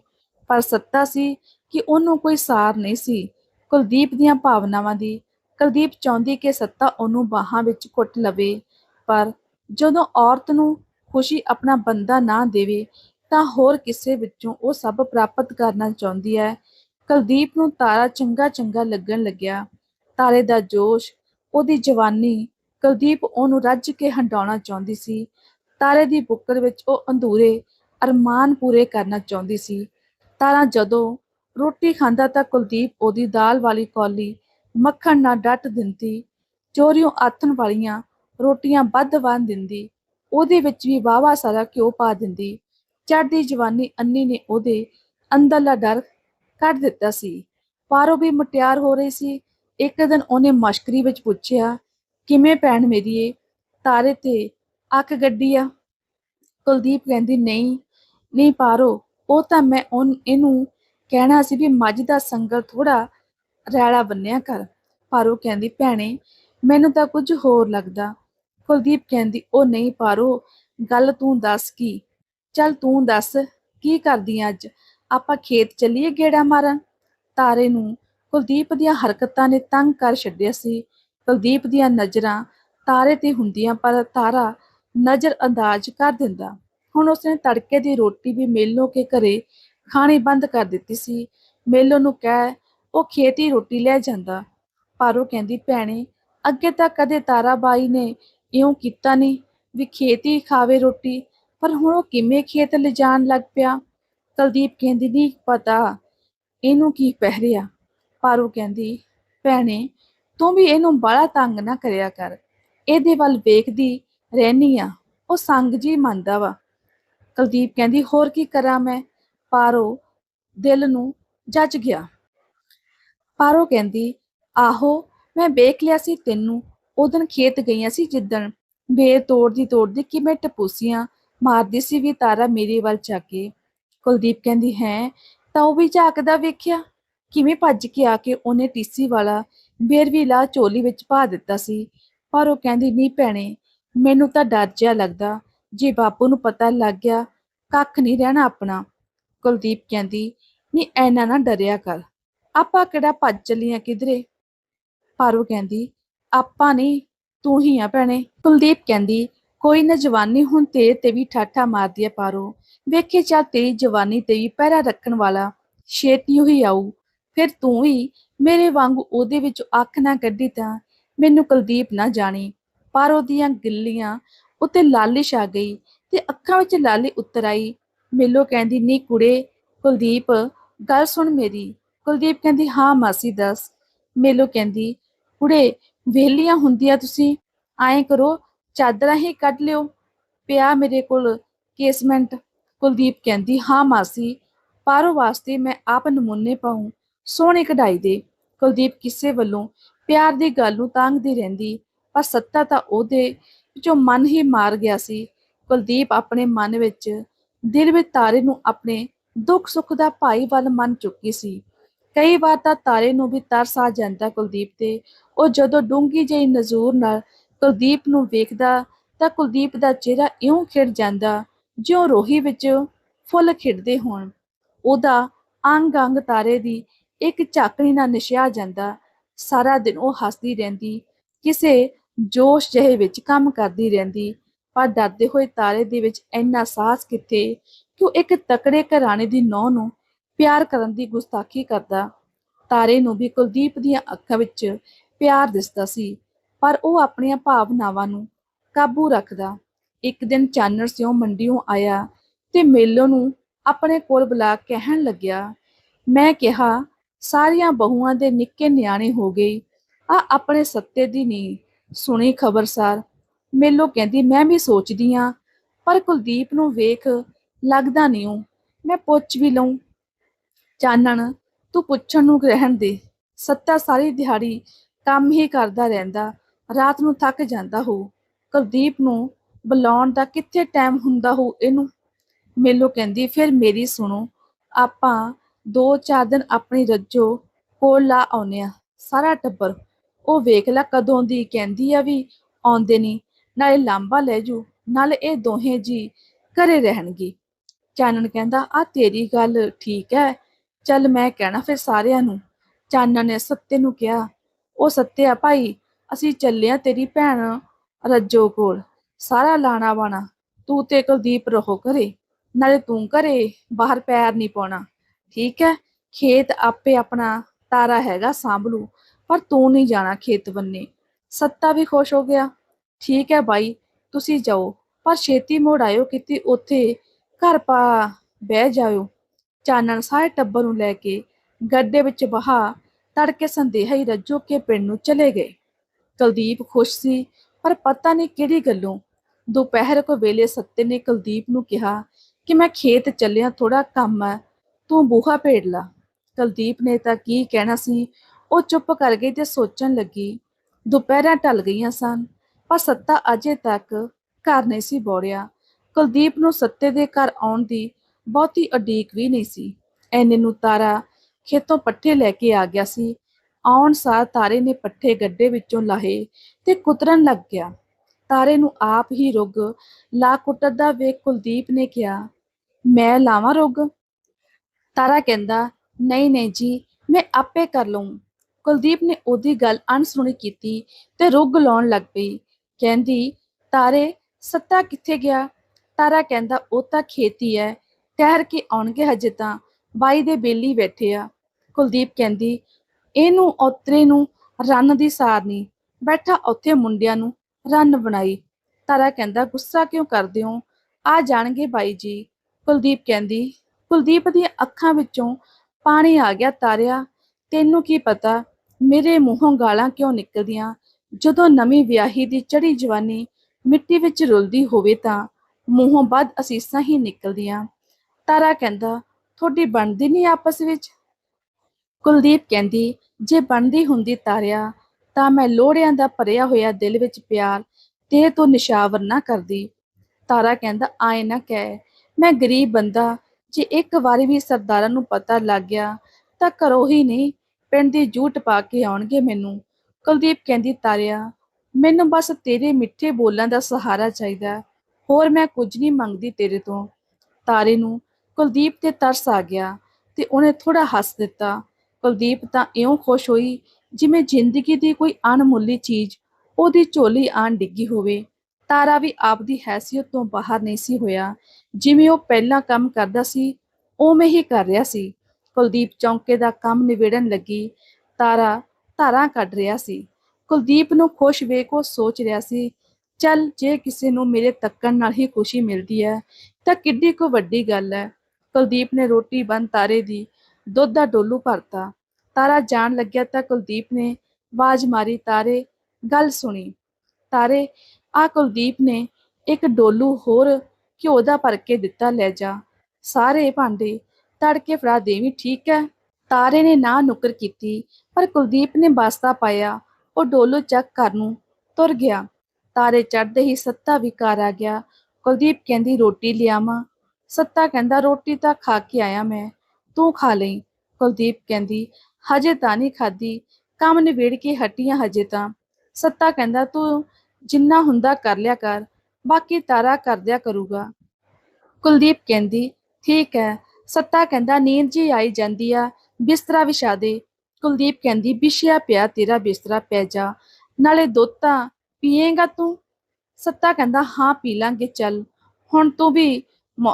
ਪਰ ਸੱਤਾ ਸੀ ਕਿ ਉਹਨੂੰ ਕੋਈ ਸਾਰ ਨਹੀਂ ਸੀ। ਕੁਲਦੀਪ ਦੀਆਂ ਭਾਵਨਾਵਾਂ ਦੀ, ਕੁਲਦੀਪ ਚਾਹੁੰਦੀ ਕਿ ਸੱਤਾ ਉਹਨੂੰ ਬਾਹਾਂ ਵਿੱਚ ਘੁੱਟ ਲਵੇ, ਪਰ ਜਦੋਂ ਔਰਤ ਨੂੰ ਖੁਸ਼ੀ ਆਪਣਾ ਬੰਦਾ ਨਾ ਦੇਵੇ, ਤਾਂ ਹੋਰ ਕਿਸੇ ਵਿੱਚੋਂ ਉਹ ਸਭ ਪ੍ਰਾਪਤ ਕਰਨਾ ਚਾਹੁੰਦੀ ਹੈ। ਕੁਲਦੀਪ ਨੂੰ ਤਾਰਾ ਚੰਗਾ ਚੰਗਾ ਲੱਗਣ ਲੱਗਿਆ। ਤਾਰੇ ਦਾ ਜੋਸ਼, ਉਹਦੀ ਜਵਾਨੀ, ਕੁਲਦੀਪ ਉਹਨੂੰ ਰੱਜ ਕੇ ਹੰਡਾਉਣਾ ਚਾਹੁੰਦੀ ਸੀ। ਤਾਰੇ ਦੀ ਬੁੱਕਰ ਵਿੱਚ ਉਹ ਅੰਧੂਰੇ ਅਰਮਾਨ ਪੂਰੇ ਕਰਨਾ ਚਾਹੁੰਦੀ ਸੀ। ਤਾਰਾ ਜਦੋਂ ਰੋਟੀ ਖਾਂਦਾ ਤਾਂ ਕੁਲਦੀਪ ਉਹਦੀ ਦਾਲ ਵਾਲੀ ਕੌਲੀ ਮੱਖਣ ਨਾਲ ਡੱਟ ਦਿੰਦੀ, ਚੋਰੀਓਂ ਆਥਣ ਵਾਲੀਆਂ ਰੋਟੀਆਂ ਵੱਧ ਬੰਨ ਦਿੰਦੀ, ਉਹਦੇ ਵਿੱਚ ਵੀ ਵਾਵਾ ਸਾਰਾ ਘਿਓ ਪਾ ਦਿੰਦੀ। ਚੜ੍ਹਦੀ ਜਵਾਨੀ ਅੰਨੀ ਨੇ ਉਹਦੇ ਅੰਦਰਲਾ ਡਰ ਕੱਢ ਦਿੱਤਾ ਸੀ। ਪਾਰੋ ਵੀ ਮੁਟਿਆਰ ਹੋ ਰਹੀ ਸੀ। ਇੱਕ ਦਿਨ ਉਹਨੇ ਮਸ਼ਕਰੀ ਵਿੱਚ ਪੁੱਛਿਆ, ਕਿਵੇਂ ਭੈਣ ਮੇਰੀਏ ਤਾਰੇ ਤੇ ਅੱਖ ਗੱਡੀ ਆ? ਕੁਲਦੀਪ ਕਹਿੰਦੀ, ਨਹੀਂ ਨਹੀਂ ਪਾਰੋ, ਉਹ ਤਾਂ ਮੈਂ ਉਨ, ਇਹਨੂੰ ਕਹਿਣਾ ਸੀ ਵੀ ਮੱਝ ਦਾ ਸੰਗਲ ਥੋੜਾ ਰੈਲਾ ਬੰਨਿਆ ਕਰ। ਪਾਰੋ ਕਹਿੰਦੀ, ਭੈਣੇ, ਮੈਨੂੰ ਤਾਂ ਕੁਝ ਹੋਰ ਲੱਗਦਾ। ਕੁਲਦੀਪ ਕਹਿੰਦੀ, ਉਹ ਨਹੀਂ ਪਾਰੋ, ਗੱਲ ਤੂੰ ਦੱਸ ਕੀ? ਚੱਲ ਤੂੰ ਦੱਸ, ਕੀ ਕਰਦੀ ਅੱਜ? ਆਪਾਂ ਖੇਤ ਚੱਲੀਏ ਗੇੜਾ ਮਾਰਨ? ਤਾਰੇ ਨੂੰ ਕੁਲਦੀਪ ਦੀਆਂ ਹਰਕਤਾਂ ਨੇ ਤੰਗ ਕਰ ਛੱਡਿਆ ਸੀ। ਕੁਲਦੀਪ ਦੀਆਂ ਨਜ਼ਰਾਂ ਤਾਰੇ ਤੇ ਹੁੰਦੀਆਂ, ਪਰ ਤਾਰਾ ਨਜ਼ਰ ਅੰਦਾਜ਼ ਕਰ ਦਿੰਦਾ। ਹੁਣ ਉਸਨੇ ਤੜਕੇ ਦੀ ਰੋਟੀ ਵੀ ਮੇਲੋ ਕੇ ਘਰੇ ਖਾਣੀ ਬੰਦ ਕਰ ਦਿੱਤੀ ਸੀ। ਮੇਲੋ ਨੂੰ ਕਹਿ, ਉਹ ਖੇਤੀ ਰੋਟੀ ਲੈ ਜਾਂਦਾ। ਪਾਰੋ ਕਹਿੰਦੀ, ਭੈਣੇ, ਅੱਗੇ ਤਾਂ ਕਦੇ ਤਾਰਾ ਬਾਈ ਨੇ ਇਉਂ ਕੀਤਾ ਨਹੀਂ ਵੀ ਖੇਤੀ ਖਾਵੇ ਰੋਟੀ, ਪਰ ਹੁਣ ਉਹ ਕਿਵੇਂ ਖੇਤ ਲਿਜਾਣ ਲੱਗ ਪਿਆ? ਕੁਲਦੀਪ ਕਹਿੰਦੀ ਨਹੀਂ ਪਤਾ, ਇਹਨੂੰ ਕੀ ਪਹਿਰਿਆ? ਪਾਰੂ ਕਹਿੰਦੀ, ਭੈਣੇ, ਤੂੰ ਵੀ ਇਹਨੂੰ ਬੜਾ ਤੰਗ ਨਾ ਕਰਿਆ ਕਰ। ਇਹਦੇ ਵੱਲ ਵੇਖਦੀ ਰਹਿਨੀ ਆ, ਉਹ ਸੰਗ ਜੀ ਮੰਨਦਾ ਵਾ। ਕੁਲਦੀਪ ਕਹਿੰਦੀ, ਹੋਰ ਕੀ ਕਰਾਂ ਮੈਂ? ਪਾਰੋ ਦਿਲ ਨੂੰ ਜੱਜ ਗਿਆ। ਪਾਰੋ ਕਹਿੰਦੀ, ਆਹੋ, ਮੈਂ ਵੇਖ ਲਿਆ ਸੀ ਤੈਨੂੰ ਉਦਣ ਖੇਤ ਗਈਆਂ ਸੀ ਜਿੱਦਣ ਬੇਰ ਤੋੜਦੀ ਤੋੜਦੀ ਕਿਵੇਂ ਟਪੂਸੀਆਂ ਮਾਰਦੀ ਸੀ ਵੀ ਤਾਰਾ ਮੇਰੇ ਵੱਲ ਕੇ। ਕੁਲਦੀਪ ਕਹਿੰਦੀ, ਹੈ, ਤਾਂ ਉਹ ਵੀ ਝਾਕਦਾ ਵੇਖਿਆ? ਕਿਵੇਂ ਭੱਜ ਕੇ ਆ ਕੇ ਉਹਨੇ ਟੀਸੀ ਵਾਲਾ ਬੇਰ ਵੀ ਲਾ ਝੋਲੀ ਵਿੱਚ ਪਾ ਦਿੱਤਾ ਸੀ? ਪਰ ਉਹ ਕਹਿੰਦੀ, ਨਹੀਂ ਭੈਣੇ, ਮੈਨੂੰ ਤਾਂ ਡਰ ਜਿਹਾ ਲੱਗਦਾ। ਜੇ ਬਾਪੂ ਨੂੰ ਪਤਾ ਲੱਗ ਗਿਆ, ਕੱਖ ਨਹੀਂ ਰਹਿਣਾ ਆਪਣਾ। ਕੁਲਦੀਪ ਕਹਿੰਦੀ, ਨਹੀਂ ਐਨਾ ਨਾ ਡਰਿਆ ਕਰ। ਆਪਾਂ ਕਿਹੜਾ ਭੱਜ ਚੱਲੀਆਂ ਕਿਧਰੇ? ਪਾਰੋ ਕਹਿੰਦੀ ਆਪਾਂ ਨਹੀਂ ਤੂੰ ਹੀ ਆ ਭੈਣੇ। ਕੁਲਦੀਪ ਕਹਿੰਦੀ, ਕੋਈ ਨਾ ਜਵਾਨੀ ਹੁਣ ਤੇਰੇ ਤੇ ਵੀ ਠਾਠਾ ਮਾਰਦੀ ਆ ਪਾਰੋ। ਵੇਖੇ ਚਾ ਤੇਰੀ ਜਵਾਨੀ ਤੇ ਵੀ ਪਹਿਰਾ ਰੱਖਣ ਵਾਲਾ ਛੇਤੀ ਹੀ ਆਊ। ਫਿਰ ਤੂੰ ਹੀ ਮੇਰੇ ਵਾਂਗੂ ਉਹਦੇ ਵਿੱਚ ਅੱਖ ਨਾ ਕੱਢੀ ਤਾਂ ਮੈਨੂੰ ਕੁਲਦੀਪ ਨਾ ਜਾਣੀ। ਪਾਰੋ ਦੀਆਂ ਗਿੱਲੀਆਂ ਉੱਤੇ ਲਾਲਿਸ਼ ਆ ਗਈ ਤੇ ਅੱਖਾਂ ਵਿੱਚ ਲਾਲੀ ਉਤਰ ਆਈ। ਮੇਲੋ ਕਹਿੰਦੀ, ਨੀ ਕੁੜੇ, ਕੁਲਦੀਪ, ਗੱਲ ਸੁਣ ਮੇਰੀ। ਕੁਲਦੀਪ ਕਹਿੰਦੀ, ਹਾਂ ਮਾਸੀ, ਦੱਸ। ਮੇਲੋ ਕਹਿੰਦੀ, ਕੁੜੇ ਵਿਹਲੀਆਂ ਹੁੰਦੀਆਂ ਤੁਸੀਂ, ਐਂ ਕਰੋ, ਚਾਦਰਾਂ ਹੀ ਕੱਢ ਲਿਓ। ਪਿਆ ਮੇਰੇ ਕੋਲ ਕੇਸਮੈਂਟ ਕੁਲਦੀਪ ਕਹਿੰਦੀ, ਹਾਂ ਮਾਸੀ, ਪਾਰੋ ਵਾਸਤੇ ਮੈਂ ਆਪ ਨਮੂਨੇ ਪਾਉਂ, ਸੋਹਣੀ ਕਢਾਈ ਦੇ। ਕੁਲਦੀਪ ਕਿਸੇ ਵੱਲੋਂ ਪਿਆਰ ਦੀ ਗੱਲ ਨੂੰ ਤਾਂਗਦੀ ਰਹਿੰਦੀ, ਪਰ ਸੱਤਾ ਤਾਂ ਉਹਦੇ ਵਿੱਚੋਂ ਮਨ ਹੀ ਮਾਰ ਗਿਆ ਸੀ। ਕੁਲਦੀਪ ਆਪਣੇ ਮਨ ਵਿੱਚ ਦਿਲ ਵਿੱਚ ਤਾਰੇ ਨੂੰ ਆਪਣੇ ਦੁੱਖ ਸੁੱਖ ਦਾ ਭਾਈ ਵੱਲ ਮੰਨ ਚੁੱਕੀ ਸੀ। ਕਈ ਵਾਰ ਤਾਂ ਤਾਰੇ ਨੂੰ ਵੀ ਤਰਸ ਆ ਜਾਂਦਾ ਕੁਲਦੀਪ ਤੇ। ਉਹ ਜਦੋਂ ਡੂੰਗੀ ਜਿਹੀ ਨਜ਼ੂਰ ਨਾਲ ਕੁਲਦੀਪ ਨੂੰ ਵੇਖਦਾ, ਤਾਂ ਕੁਲਦੀਪ ਦਾ ਚਿਹਰਾ ਇਉਂ ਖਿੜ ਜਾਂਦਾ, ਜਿਉਂ ਰੋਹੀ ਵਿੱਚ ਫੁੱਲ ਖਿੜਦੇ ਹੋਣ। ਉਹਦਾ ਅੰਗ ਅੰਗ ਤਾਰੇ ਦੀ ਇੱਕ ਝਾਕਣੀ ਨਾਲ ਨਿਸ਼ਿਆ ਜਾਂਦਾ। ਸਾਰਾ ਦਿਨ ਉਹ ਹੱਸਦੀ ਰਹਿੰਦੀ, ਕਿਸੇ ਜੋਸ਼ ਜਿਹੇ ਵਿੱਚ ਕੰਮ ਕਰਦੀ ਰਹਿੰਦੀ, ਪਰ ਡਰਦੇ ਹੋਏ ਤਾਰੇ ਦੇ ਵਿੱਚ ਇੰਨਾ ਸਾਹਸ ਕਿੱਥੇ ਕਿ ਉਹ ਇੱਕ ਤਕੜੇ ਘਰਾਣੇ ਦੀ ਨੌਂ ਨੂੰ ਪਿਆਰ ਕਰਨ ਦੀ ਗੁਸਤਾਖੀ ਕਰਦਾ ਤਾਰੇ ਨੂੰ ਵੀ ਕੁਲਦੀਪ ਦੀਆਂ ਅੱਖਾਂ ਵਿੱਚ ਪਿਆਰ ਦਿਸਦਾ ਸੀ, ਪਰ ਉਹ ਆਪਣੀਆਂ ਭਾਵਨਾਵਾਂ ਨੂੰ ਕਾਬੂ ਰੱਖਦਾ। ਇੱਕ ਦਿਨ ਚਾਨਣ ਸਿਓ ਮੰਡੀੋਂ ਆਇਆ ਤੇ ਮੇਲੋ ਨੂੰ ਆਪਣੇ ਕੋਲ ਬੁਲਾ ਕਹਿਣ ਲੱਗਿਆ, ਮੈਂ ਕਿਹਾ, ਸਾਰੀਆਂ ਬਹੂਆਂ ਦੇ ਨਿੱਕੇ ਨਿਆਣੇ ਹੋ ਗਏ, ਆ ਆਪਣੇ ਸੱਤੇ ਦੀ ਨਹੀਂ। ਸੁਣੀ ਖਬਰਸਾਰ? ਮੇਲੋ ਕਹਿੰਦੀ, ਮੈਂ ਵੀ ਸੋਚਦੀ ਆ, ਪਰ ਕੁਲਦੀਪ ਨੂੰ ਵੇਖ ਲੱਗਦਾ ਨਹੀਂ ਮੈਂ ਪੁੱਛ ਵੀ ਲਉ ਚਾਨਣ, ਤੂੰ ਪੁੱਛਣ ਨੂੰ ਰਹਿਣ ਦੇ। ਸੱਤਾ ਸਾਰੀ ਦਿਹਾੜੀ ਕੰਮ ਹੀ ਕਰਦਾ ਰਹਿੰਦਾ, ਰਾਤ ਨੂੰ ਥੱਕ ਜਾਂਦਾ ਹੋ। ਕੁਲਦੀਪ ਨੂੰ ਬੁਲਾਉਣ ਦਾ ਕਿੱਥੇ ਟਾਈਮ ਹੁੰਦਾ ਹੋ ਇਹਨੂੰ? ਮੇਲੋ ਕਹਿੰਦੀ, ਫਿਰ ਮੇਰੀ ਸੁਣੋ, ਆਪਾਂ ਦੋ ਚਾਰ ਦਿਨ ਆਪਣੀ ਰੱਜੋ ਕੋਲ ਲਾ ਆਉਨੇ ਆ ਸਾਰਾ ਟੱਬਰ। ਉਹ ਵੇਖ ਲੈ ਕਦੋਂ ਦੀ ਕਹਿੰਦੀ ਆ ਵੀ ਆਉਂਦੇ ਨਹੀਂ ਨਾਲੇ ਲਾਂਬਾ ਲੈ ਜੂ, ਨਾਲ ਇਹ ਦੋਹੇ ਜੀ ਘਰੇ ਰਹਿਣਗੇ। ਚਾਨਣ ਕਹਿੰਦਾ ਆ ਤੇਰੀ ਗੱਲ ਠੀਕ ਹੈ ਚੱਲ ਮੈਂ ਕਹਿਣਾ ਫਿਰ ਸਾਰਿਆਂ ਨੂੰ। ਚਾਨਣ ਨੇ ਸੱਤੇ ਨੂੰ ਕਿਹਾ, ਉਹ ਸੱਤਿਆ ਭਾਈ, ਅਸੀਂ ਚੱਲਿਆ ਤੇਰੀ ਭੈਣ ਰੱਜੋ ਕੋਲ। ਸਾਰਾ ਲਾਣਾ ਬਾਣਾ ਤੂੰ ਤੇ ਕੁਲਦੀਪ ਰਹੋ ਘਰੇ, ਨਾਲੇ ਤੂੰ ਘਰੇ, ਬਾਹਰ ਪੈਰ ਨਹੀਂ ਪਾਉਣਾ। ਠੀਕ ਹੈ, ਖੇਤ ਆਪੇ ਆਪਣਾ ਤਾਰਾ ਹੈਗਾ ਸਾਂਭਲੂ, ਪਰ ਤੂੰ ਨਹੀਂ ਜਾਣਾ ਖੇਤ ਬੰਨੇ। ਸੱਤਾ ਵੀ ਖੁਸ਼ ਹੋ ਗਿਆ, ਠੀਕ ਹੈ ਬਾਈ ਤੁਸੀਂ ਜਾਓ, ਪਰ ਛੇਤੀ ਮੋੜ ਆਇਓ ਕਿਤੇ ਉੱਥੇ, ਘਰ ਪਾ ਬਹਿ ਜਾਇਓ। ਚਾਨਣ ਸਾਰੇ ਟੱਬਰ ਨੂੰ ਲੈ ਕੇ ਗੱਡੇ ਵਿੱਚ ਬਹਾ ਤੜਕੇ ਸੰਦੇਹਾ ਹੀ ਰੱਜੋ ਕੇ ਪਿੰਡ ਨੂੰ ਚਲੇ ਗਏ। ਕੁਲਦੀਪ ਖੁਸ਼ ਸੀ, ਪਰ ਪਤਾ ਨਹੀਂ ਕਿਹੜੀ ਗੱਲੋਂ ਦੁਪਹਿਰ ਕੋ ਵੇਲੇ ਸੱਤੇ ਨੇ ਕੁਲਦੀਪ ਨੂੰ ਕਿਹਾ ਕਿ ਮੈਂ ਖੇਤ ਚੱਲਿਆ ਥੋੜਾ ਕੰਮ ਹੈ ਤੂੰ ਬੂਹਾ ਭੇੜ ਲਾ। ਕੁਲਦੀਪ ਨੇ ਤਾਂ ਕੀ ਕਹਿਣਾ ਸੀ, ਉਹ ਚੁੱਪ ਕਰ ਗਈ ਤੇ ਸੋਚਣ ਲੱਗੀ, ਦੁਪਹਿਰਾਂ ਢਲ ਗਈਆਂ ਸਨ, ਪਰ ਸੱਤਾ ਅਜੇ ਤੱਕ ਘਰ ਨਹੀਂ ਸੀ ਬੋੜਿਆ। ਕੁਲਦੀਪ ਨੂੰ ਸੱਤੇ ਦੇ ਘਰ ਆਉਣ ਦੀ ਬਹੁਤੀ ਉਡੀਕ ਵੀ ਨਹੀਂ ਸੀ। ਐਨੇ ਨੂੰ ਤਾਰਾ ਖੇਤੋਂ ਪੱਠੇ ਲੈ ਕੇ ਆ ਗਿਆ ਸੀ। ਆਉਣ ਸਾਰ ਤਾਰੇ ਨੇ ਪੱਠੇ ਗੱਡੇ ਵਿੱਚੋਂ ਲਾਹੇ ਤੇ ਕੁਤਰਨ ਲੱਗ ਗਿਆ। ਤਾਰੇ ਨੂੰ ਆਪ ਹੀ ਰੁੱਗ ਲਾ ਕੁੱਟਦਾ ਵੇਖ ਕੁਲਦੀਪ ਨੇ ਕਿਹਾ, ਮੈਂ ਲਾਵਾਂ ਰੁੱਗ? ਤਾਰਾ ਕਹਿੰਦਾ, ਨਹੀਂ ਨਹੀਂ ਜੀ, ਮੈਂ ਆਪੇ ਕਰ ਲਊਂ। ਕੁਲਦੀਪ ਨੇ ਉਹਦੀ ਗੱਲ ਅਣਸੁਣੀ ਕੀਤੀ ਤੇ ਰੁੱਗ ਲਾਉਣ ਲੱਗ ਪਈ। ਕਹਿੰਦੀ, ਤਾਰੇ, ਸੱਤਾ ਕਿੱਥੇ ਗਿਆ? ਤਾਰਾ ਕਹਿੰਦਾ, ਉਹ ਤਾਂ ਖੇਤੀ ਹੈ। ਠਹਿਰ ਕੇ ਆਉਣਗੇ ਹਜੇ ਤਾਂ। ਬਾਈ ਦੇ ਬੇਲੀ ਬੈਠੇ ਆ। ਕੁਲਦੀਪ ਕਹਿੰਦੀ, ਇਹਨੂੰ ਔਤਰੇ ਨੂੰ ਰੰਨ ਦੀ ਸਾਰ ਨਹੀਂ। ਬੈਠਾ ਉੱਥੇ ਮੁੰਡਿਆਂ ਨੂੰ ਰੰਨ ਬਣਾਈ। ਤਾਰਾ ਕਹਿੰਦਾ, ਗੁੱਸਾ ਕਿਉਂ ਕਰਦੇ ਹੋ? ਆ ਜਾਣਗੇ ਬਾਈ ਜੀ। ਕੁਲਦੀਪ ਕਹਿੰਦੀ, ਕੁਲਦੀਪ ਦੀਆਂ ਅੱਖਾਂ ਵਿੱਚੋਂ ਪਾਣੀ ਆ ਗਿਆ ਤਾਰਿਆ। ਤੈਨੂੰ ਕੀ ਪਤਾ? ਮੇਰੇ ਮੂੰਹੋਂ ਗਾਲਾਂ ਕਿਉਂ ਨਿਕਲਦੀਆਂ? ਜਦੋਂ ਨਵੀਂ ਵਿਆਹੀ ਦੀ ਚੜੀ ਜਵਾਨੀ ਮਿੱਟੀ ਵਿੱਚ ਰੁਲਦੀ ਹੋਵੇ ਤਾਂ ਮੂੰਹੋਂ ਬਾਅਦ ਅਸੀਸਾਂ ਹੀ ਨਿਕਲਦੀਆਂ। ਤਾਰਾ ਕਹਿੰਦਾ, ਤੁਹਾਡੀ ਬਣਦੀ ਨਹੀਂ ਆਪਸ ਵਿੱਚ? ਕੁਲਦੀਪ ਕਹਿੰਦੀ, ਜੇ ਬਣਦੀ ਹੁੰਦੀ ਤਾਰਿਆ, ਤਾਂ ਮੈਂ ਲੋੜਿਆਂ ਦਾ ਭਰਿਆ ਹੋਇਆ ਦਿਲ ਵਿੱਚ ਪਿਆਰ ਤੇ ਤੋਂ ਨਿਸ਼ਾਵਰ ਨਾ ਕਰਦੀ। ਤਾਰਾ ਕਹਿੰਦਾ, ਆਏ ਨਾ ਕਹਿ, ਮੈਂ ਗਰੀਬ ਬੰਦਾ, ਜੇ ਇੱਕ ਵਾਰੀ ਵੀ ਸਰਦਾਰਾਂ ਨੂੰ ਪਤਾ ਲੱਗ ਗਿਆ, ਤਾਂ ਘਰੋਂ ਹੀ ਨਹੀਂ, ਪਿੰਡ ਦੀ ਜੂਟ ਪਾ ਕੇ ਆਉਣਗੇ ਮੈਨੂੰ। ਕੁਲਦੀਪ ਕਹਿੰਦੀ, ਤਾਰਿਆ, ਮੈਨੂੰ ਬਸ ਤੇਰੇ ਮਿੱਠੇ ਬੋਲਾਂ ਦਾ ਸਹਾਰਾ ਚਾਹੀਦਾ, ਹੋਰ ਮੈਂ ਕੁਝ ਨਹੀਂ ਮੰਗਦੀ ਤੇਰੇ ਤੋਂ। ਤਾਰੇ ਨੂੰ ਕੁਲਦੀਪ ਤੇ ਤਰਸ ਆ ਗਿਆ ਤੇ ਉਹਨੇ ਥੋੜਾ ਹੱਸ ਦਿੱਤਾ। ਕੁਲਦੀਪ ਤਾਂ ਇਉਂ ਖੁਸ਼ ਹੋਈ ਜਿਵੇਂ ਜ਼ਿੰਦਗੀ ਦੀ ਕੋਈ ਅਣਮੁੱਲੀ ਚੀਜ਼ ਉਹਦੀ ਝੋਲੀ ਆਣ ਡਿੱਗੀ ਹੋਵੇ। ਤਾਰਾ ਵੀ ਆਪਦੀ ਹੈਸੀਅਤ ਤੋਂ ਬਾਹਰ ਨਹੀਂ ਸੀ ਹੋਇਆ। ਜਿਵੇਂ ਉਹ ਪਹਿਲਾਂ ਕੰਮ ਕਰਦਾ ਸੀ, ਉਵੇਂ ਹੀ ਕਰ ਰਿਹਾ ਸੀ। ਕੁਲਦੀਪ ਚੌਂਕੇ ਦਾ ਕੰਮ ਨਿਬੇੜਨ ਲੱਗੀ। ਤਾਰਾ ਧਾਰਾਂ ਕੱਢ ਰਿਹਾ ਸੀ। ਕੁਲਦੀਪ ਨੂੰ ਖੁਸ਼ ਵੇਖ ਉਹ ਸੋਚ ਰਿਹਾ ਸੀ, ਚੱਲ ਜੇ ਕਿਸੇ ਨੂੰ ਮੇਰੇ ਤੱਕਣ ਨਾਲ ਹੀ ਖੁਸ਼ੀ ਮਿਲਦੀ ਹੈ, ਤਾਂ ਕਿੱਡੀ ਕੋ ਵੱਡੀ ਗੱਲ ਹੈ। ਕੁਲਦੀਪ ਨੇ ਰੋਟੀ ਬੰਨ ਤਾਰੇ ਦੀ ਦੁੱਧ ਦਾ ਡੋਲੂ ਭਰਤਾ। ਤਾਰਾ ਜਾਣ ਲੱਗਿਆ ਤਾਂ ਕੁਲਦੀਪ ਨੇ ਆਵਾਜ਼ ਮਾਰੀ, ਤਾਰੇ, ਗੱਲ ਸੁਣੀ। ਤਾਰੇ ਆ ਕੁਲਦੀਪ ਨੇ ਇੱਕ ਡੋਲੂ ਹੋਰ ਘਿਓ ਦਾ ਭਰ ਕੇ ਦਿੱਤਾ, ਲੈ ਜਾ। ਸਾਰੇ ਭਾਂਡੇ ਤੜਕੇ ਫੜਾ ਦੇਵੀ, ਠੀਕ ਹੈ? ਤਾਰੇ ਨੇ ਨਾ ਨੁਕਰ ਕੀਤੀ, ਪਰ ਕੁਲਦੀਪ ਨੇ ਵਾਸਤਾ ਪਾਇਆ। ਉਹ ਡੋਲੂ ਚੱਕ ਘਰ ਨੂੰ ਤੁਰ ਗਿਆ। ਤਾਰੇ ਚੜ੍ਹਦੇ ਹੀ ਸੱਤਾ ਵੀ ਘਰ ਆ ਗਿਆ। ਕੁਲਦੀਪ ਕਹਿੰਦੀ, ਰੋਟੀ ਲਿਆਵਾਂ। ਸੱਤਾ ਕਹਿੰਦਾ, ਰੋਟੀ ਤਾਂ ਖਾ ਕੇ ਆਇਆ ਮੈਂ, ਤੂੰ ਖਾ ਲਈ। ਕੁਲਦੀਪ ਕਹਿੰਦੀ, ਹਜੇ ਤਾਂ ਨਹੀਂ ਖਾਦੀ ਕੰਮ ਨਿਬੇੜ ਕੇ ਹਟੀਆਂ ਹਜੇ ਤਾਂ। ਸੱਤਾ ਕਹਿੰਦਾ, ਤੂੰ ਜਿੰਨਾ ਹੁੰਦਾ ਕਰ ਲਿਆ ਕਰ, ਬਾਕੀ ਤਾਰਾ ਕਰ ਦਿਆ ਕਰੂਗਾ। ਕੁਲਦੀਪ ਕਹਿੰਦੀ, ਠੀਕ ਹੈ। ਸੱਤਾ ਕਹਿੰਦਾ, ਨੀਂਦ ਜੀ ਆਈ ਜਾਂਦੀ ਆ, ਬਿਸਤਰਾ ਵਿਛਾ ਦੇ। ਕੁਲਦੀਪ ਕਹਿੰਦੀ, ਵਿਛਿਆ ਪਿਆ ਤੇਰਾ ਬਿਸਤਰਾ ਪੈ ਜਾ, ਨਾਲੇ ਦੁੱਧ ਪੀਏਗਾ ਤੂੰ? ਸੱਤਾ ਕਹਿੰਦਾ, ਹਾਂ, ਪੀ ਲਾਂਗੇ, ਚੱਲ, ਹੁਣ ਤੂੰ ਵੀ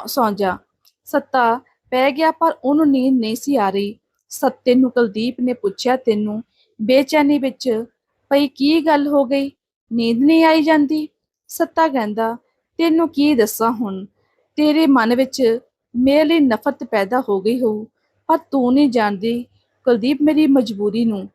ਸੌਂ ਜਾ ਸੱਤਾ, ਪੈ ਗਿਆ ਪਰ ਉਹਨੂੰ ਨੀਂਦ ਨਹੀਂ ਸੀ ਆ ਰਹੀ। ਸੱਤੇ ਨੂੰ ਕੁਲਦੀਪ ਨੇ ਪੁੱਛਿਆ, ਤੈਨੂੰ ਬੇਚੈਨੀ ਵਿੱਚ ਪਈ ਕੀ ਗੱਲ ਹੋ ਗਈ? ਨੀਂਦ ਨਹੀਂ ਆਈ ਜਾਂਦੀ? ਸੱਤਾ ਕਹਿੰਦਾ, ਤੈਨੂੰ ਕੀ ਦੱਸਾਂ ਹੁਣ? ਤੇਰੇ ਮਨ ਵਿੱਚ ਮੇਰੇ ਲਈ ਨਫ਼ਰਤ ਪੈਦਾ ਹੋ ਗਈ ਹੋ ਪਰ ਤੂੰ ਨਹੀਂ ਜਾਣਦੀ ਕੁਲਦੀਪ ਮੇਰੀ ਮਜਬੂਰੀ ਨੂੰ।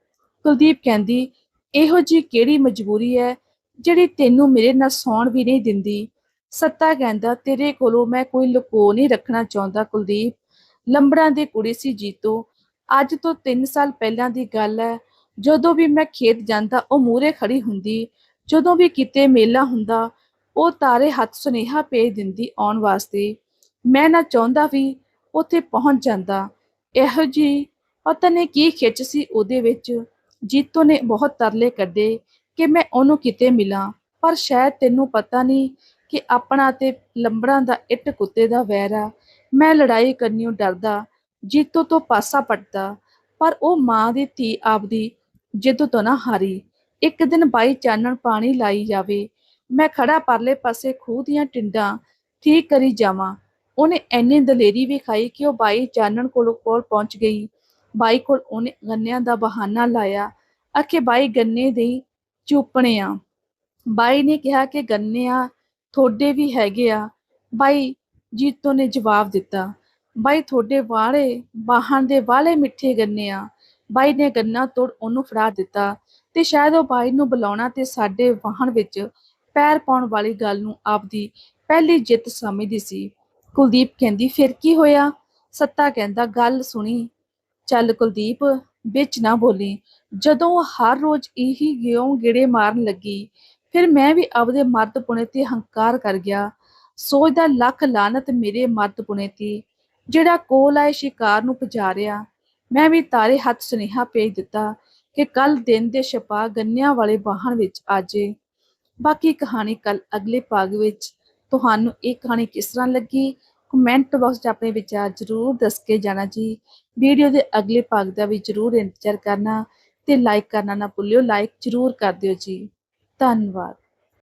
ਕੁਲਦੀਪ ਕਹਿੰਦੀ, ਇਹੋ ਜੀ ਕਿਹੜੀ ਮਜਬੂਰੀ ਹੈ ਜਿਹੜੀ ਤੈਨੂੰ ਮੇਰੇ ਨਾਲ ਸੌਣ ਵੀ ਨਹੀਂ ਦਿੰਦੀ? ਸੱਤਾ ਕਹਿੰਦਾ, ਤੇਰੇ ਕੋਲੋਂ ਮੈਂ ਕੋਈ ਲੁਕੋ ਨਹੀਂ ਰੱਖਣਾ ਚਾਹੁੰਦਾ, ਕੁਲਦੀਪ। ਲੰਬੜਾਂ ਦੀ ਕੁੜੀ ਸੀ ਜੀਤੋ। ਅੱਜ ਤੋਂ 3 ਸਾਲ ਪਹਿਲਾਂ ਦੀ ਗੱਲ ਹੈ। ਜਦੋਂ ਵੀ ਮੈਂ ਖੇਤ ਜਾਂਦਾ, ਉਹ ਮੂਰੇ ਖੜੀ ਹੁੰਦੀ। ਜਦੋਂ ਵੀ ਕਿਤੇ ਮੇਲਾ ਹੁੰਦਾ, ਉਹ ਤਾਰੇ ਹੱਥ ਸੁਨੇਹਾ ਭੇਜ ਦਿੰਦੀ ਆਉਣ ਵਾਸਤੇ। ਮੈਂ ਨਾ ਚਾਹੁੰਦਾ ਵੀ ਉੱਥੇ ਪਹੁੰਚ ਜਾਂਦਾ। ਇਹੋ ਜੀ ਪਤਾ ਨਹੀਂ ਕੀ ਖਿੱਚ ਸੀ ਉਹਦੇ ਵਿੱਚ। ਜੀਤੋ ਨੇ ਬਹੁਤ ਤਰਲੇ ਕੱਢੇ ਕਿ ਮੈਂ ਉਹਨੂੰ ਕਿਤੇ ਮਿਲਾਂ, ਪਰ ਸ਼ਾਇਦ ਤੈਨੂੰ ਪਤਾ ਨਹੀਂ ਕਿ ਆਪਣਾ ਤੇ ਲੰਬੜਾਂ ਦਾ ਇੱਟ ਕੁੱਤੇ ਦਾ ਵੈਰਾ ਮੈਂ ਲੜਾਈ ਕਰਨੀਓ ਡਰਦਾ, ਜੀਤੋ ਤੋਂ ਪਾਸਾ ਪਟਦਾ, ਪਰ ਉਹ ਮਾਂ ਦੀ ਧੀ ਆਪਦੀ ਜਿੱਦ ਤੋਂ ਨਾ ਹਾਰੀ। ਇੱਕ ਦਿਨ ਬਾਈ ਚਾਨਣ ਪਾਣੀ ਲਾਈ ਜਾਵੇ। ਮੈਂ ਖੜਾ ਪਰਲੇ ਪਾਸੇ ਖੂਹ ਦੀਆਂ ਟਿੰਡਾਂ ਠੀਕ ਕਰੀ ਜਾਵਾਂ। ਉਹਨੇ ਐਨੀ ਦਲੇਰੀ ਵਿਖਾਈ ਕਿ ਉਹ ਬਾਈ ਚਾਨਣ ਕੋਲ ਕੋਲ ਪਹੁੰਚ ਗਈ। ਬਾਈ ਕੋਲ ਉਹਨੇ ਗੰਨਿਆਂ ਦਾ ਬਹਾਨਾ ਲਾਇਆ। ਆਖੇ, ਬਾਈ, ਗੰਨੇ ਦੇ ਚੂਪਣੇ ਆ ਬਾਈ ਨੇ ਕਿਹਾ ਕਿ ਗੰਨਿਆਂ ਤੁਹਾਡੇ ਵੀ ਹੈਗੇ ਆ। ਬਾਈ ਜੀਤੋ ਨੇ ਜਵਾਬ ਦਿੱਤਾ। ਬਾਈ ਤੁਹਾਡੇ ਵਾਲੇ ਬਾਹਣ ਦੇ ਵਾਲੇ ਮਿੱਠੇ ਗੰਨੇ ਆ। ਬਾਈ ਨੇ ਗੰਨਾ ਤੋੜ ਉਹਨੂੰ ਫੜਾ ਦਿੱਤਾ ਤੇ ਸ਼ਾਇਦ ਉਹ ਬਾਈ ਨੂੰ ਬੁਲਾਉਣਾ ਤੇ ਸਾਡੇ ਵਾਹਣ ਵਿੱਚ ਪੈਰ ਪਾਉਣ ਵਾਲੀ ਗੱਲ ਨੂੰ ਆਪਦੀ ਪਹਿਲੀ ਜਿੱਤ ਸਮਝਦੀ ਸੀ। ਕੁਲਦੀਪ ਕਹਿੰਦੀ, ਫਿਰ ਕੀ ਹੋਇਆ? ਸੱਤਾ ਕਹਿੰਦਾ, ਗੱਲ ਸੁਣੀ। ਚੱਲ ਕੁਲਦੀਪ, ਵਿੱਚ ਨਾ ਬੋਲੀ। ਜਦੋਂ ਹਰ ਰੋਜ਼ ਇਹੀ ਗਿਉਂ ਗੇੜੇ ਮਾਰਨ ਲੱਗੀ ਫਿਰ ਮੈਂ ਵੀ ਆਪਦੇ ਮਰਦ ਪੁਣੇ ਤੇ ਹੰਕਾਰ ਕਰ ਗਿਆ। ਸੋਚਦਾ ਲੱਖ ਲਾਨਤ ਮੇਰੇ ਮਰਦ ਪੁਣੇ ਤੇ, ਜਿਹੜਾ ਕੋਲ ਆਏ ਸ਼ਿਕਾਰ ਨੂੰ ਪੁਜਾਰਿਆ। ਮੈਂ ਵੀ ਤਾਰੇ ਹੱਥ ਸੁਨੇਹਾ ਭੇਜ ਦਿੱਤਾ ਕਿ ਕੱਲ ਦਿਨ ਦੇ ਛਪਾ ਗੰਨਿਆਂ ਵਾਲੇ ਵਾਹਨ ਵਿੱਚ ਆਜੇ। ਬਾਕੀ ਕਹਾਣੀ ਕੱਲ ਅਗਲੇ ਭਾਗ ਵਿੱਚ ਤੁਹਾਨੂੰ ਇਹ ਕਹਾਣੀ ਕਿਸ ਤਰ੍ਹਾਂ ਲੱਗੀ ਕਮੈਂਟ ਬਾਕਸ 'ਚ ਆਪਣੇ ਵਿਚਾਰ ਜ਼ਰੂਰ ਦੱਸ ਕੇ ਜਾਣਾ ਜੀ। ਵੀਡੀਓ ਦੇ ਅਗਲੇ ਭਾਗ ਦਾ ਵੀ ਜ਼ਰੂਰ ਇੰਤਜ਼ਾਰ ਕਰਨਾ ਤੇ ਲਾਈਕ ਕਰਨਾ ਨਾ ਭੁੱਲਿਓ ਲਾਈਕ ਜ਼ਰੂਰ ਕਰ ਦਿਓ ਜੀ। ਧੰਨਵਾਦ।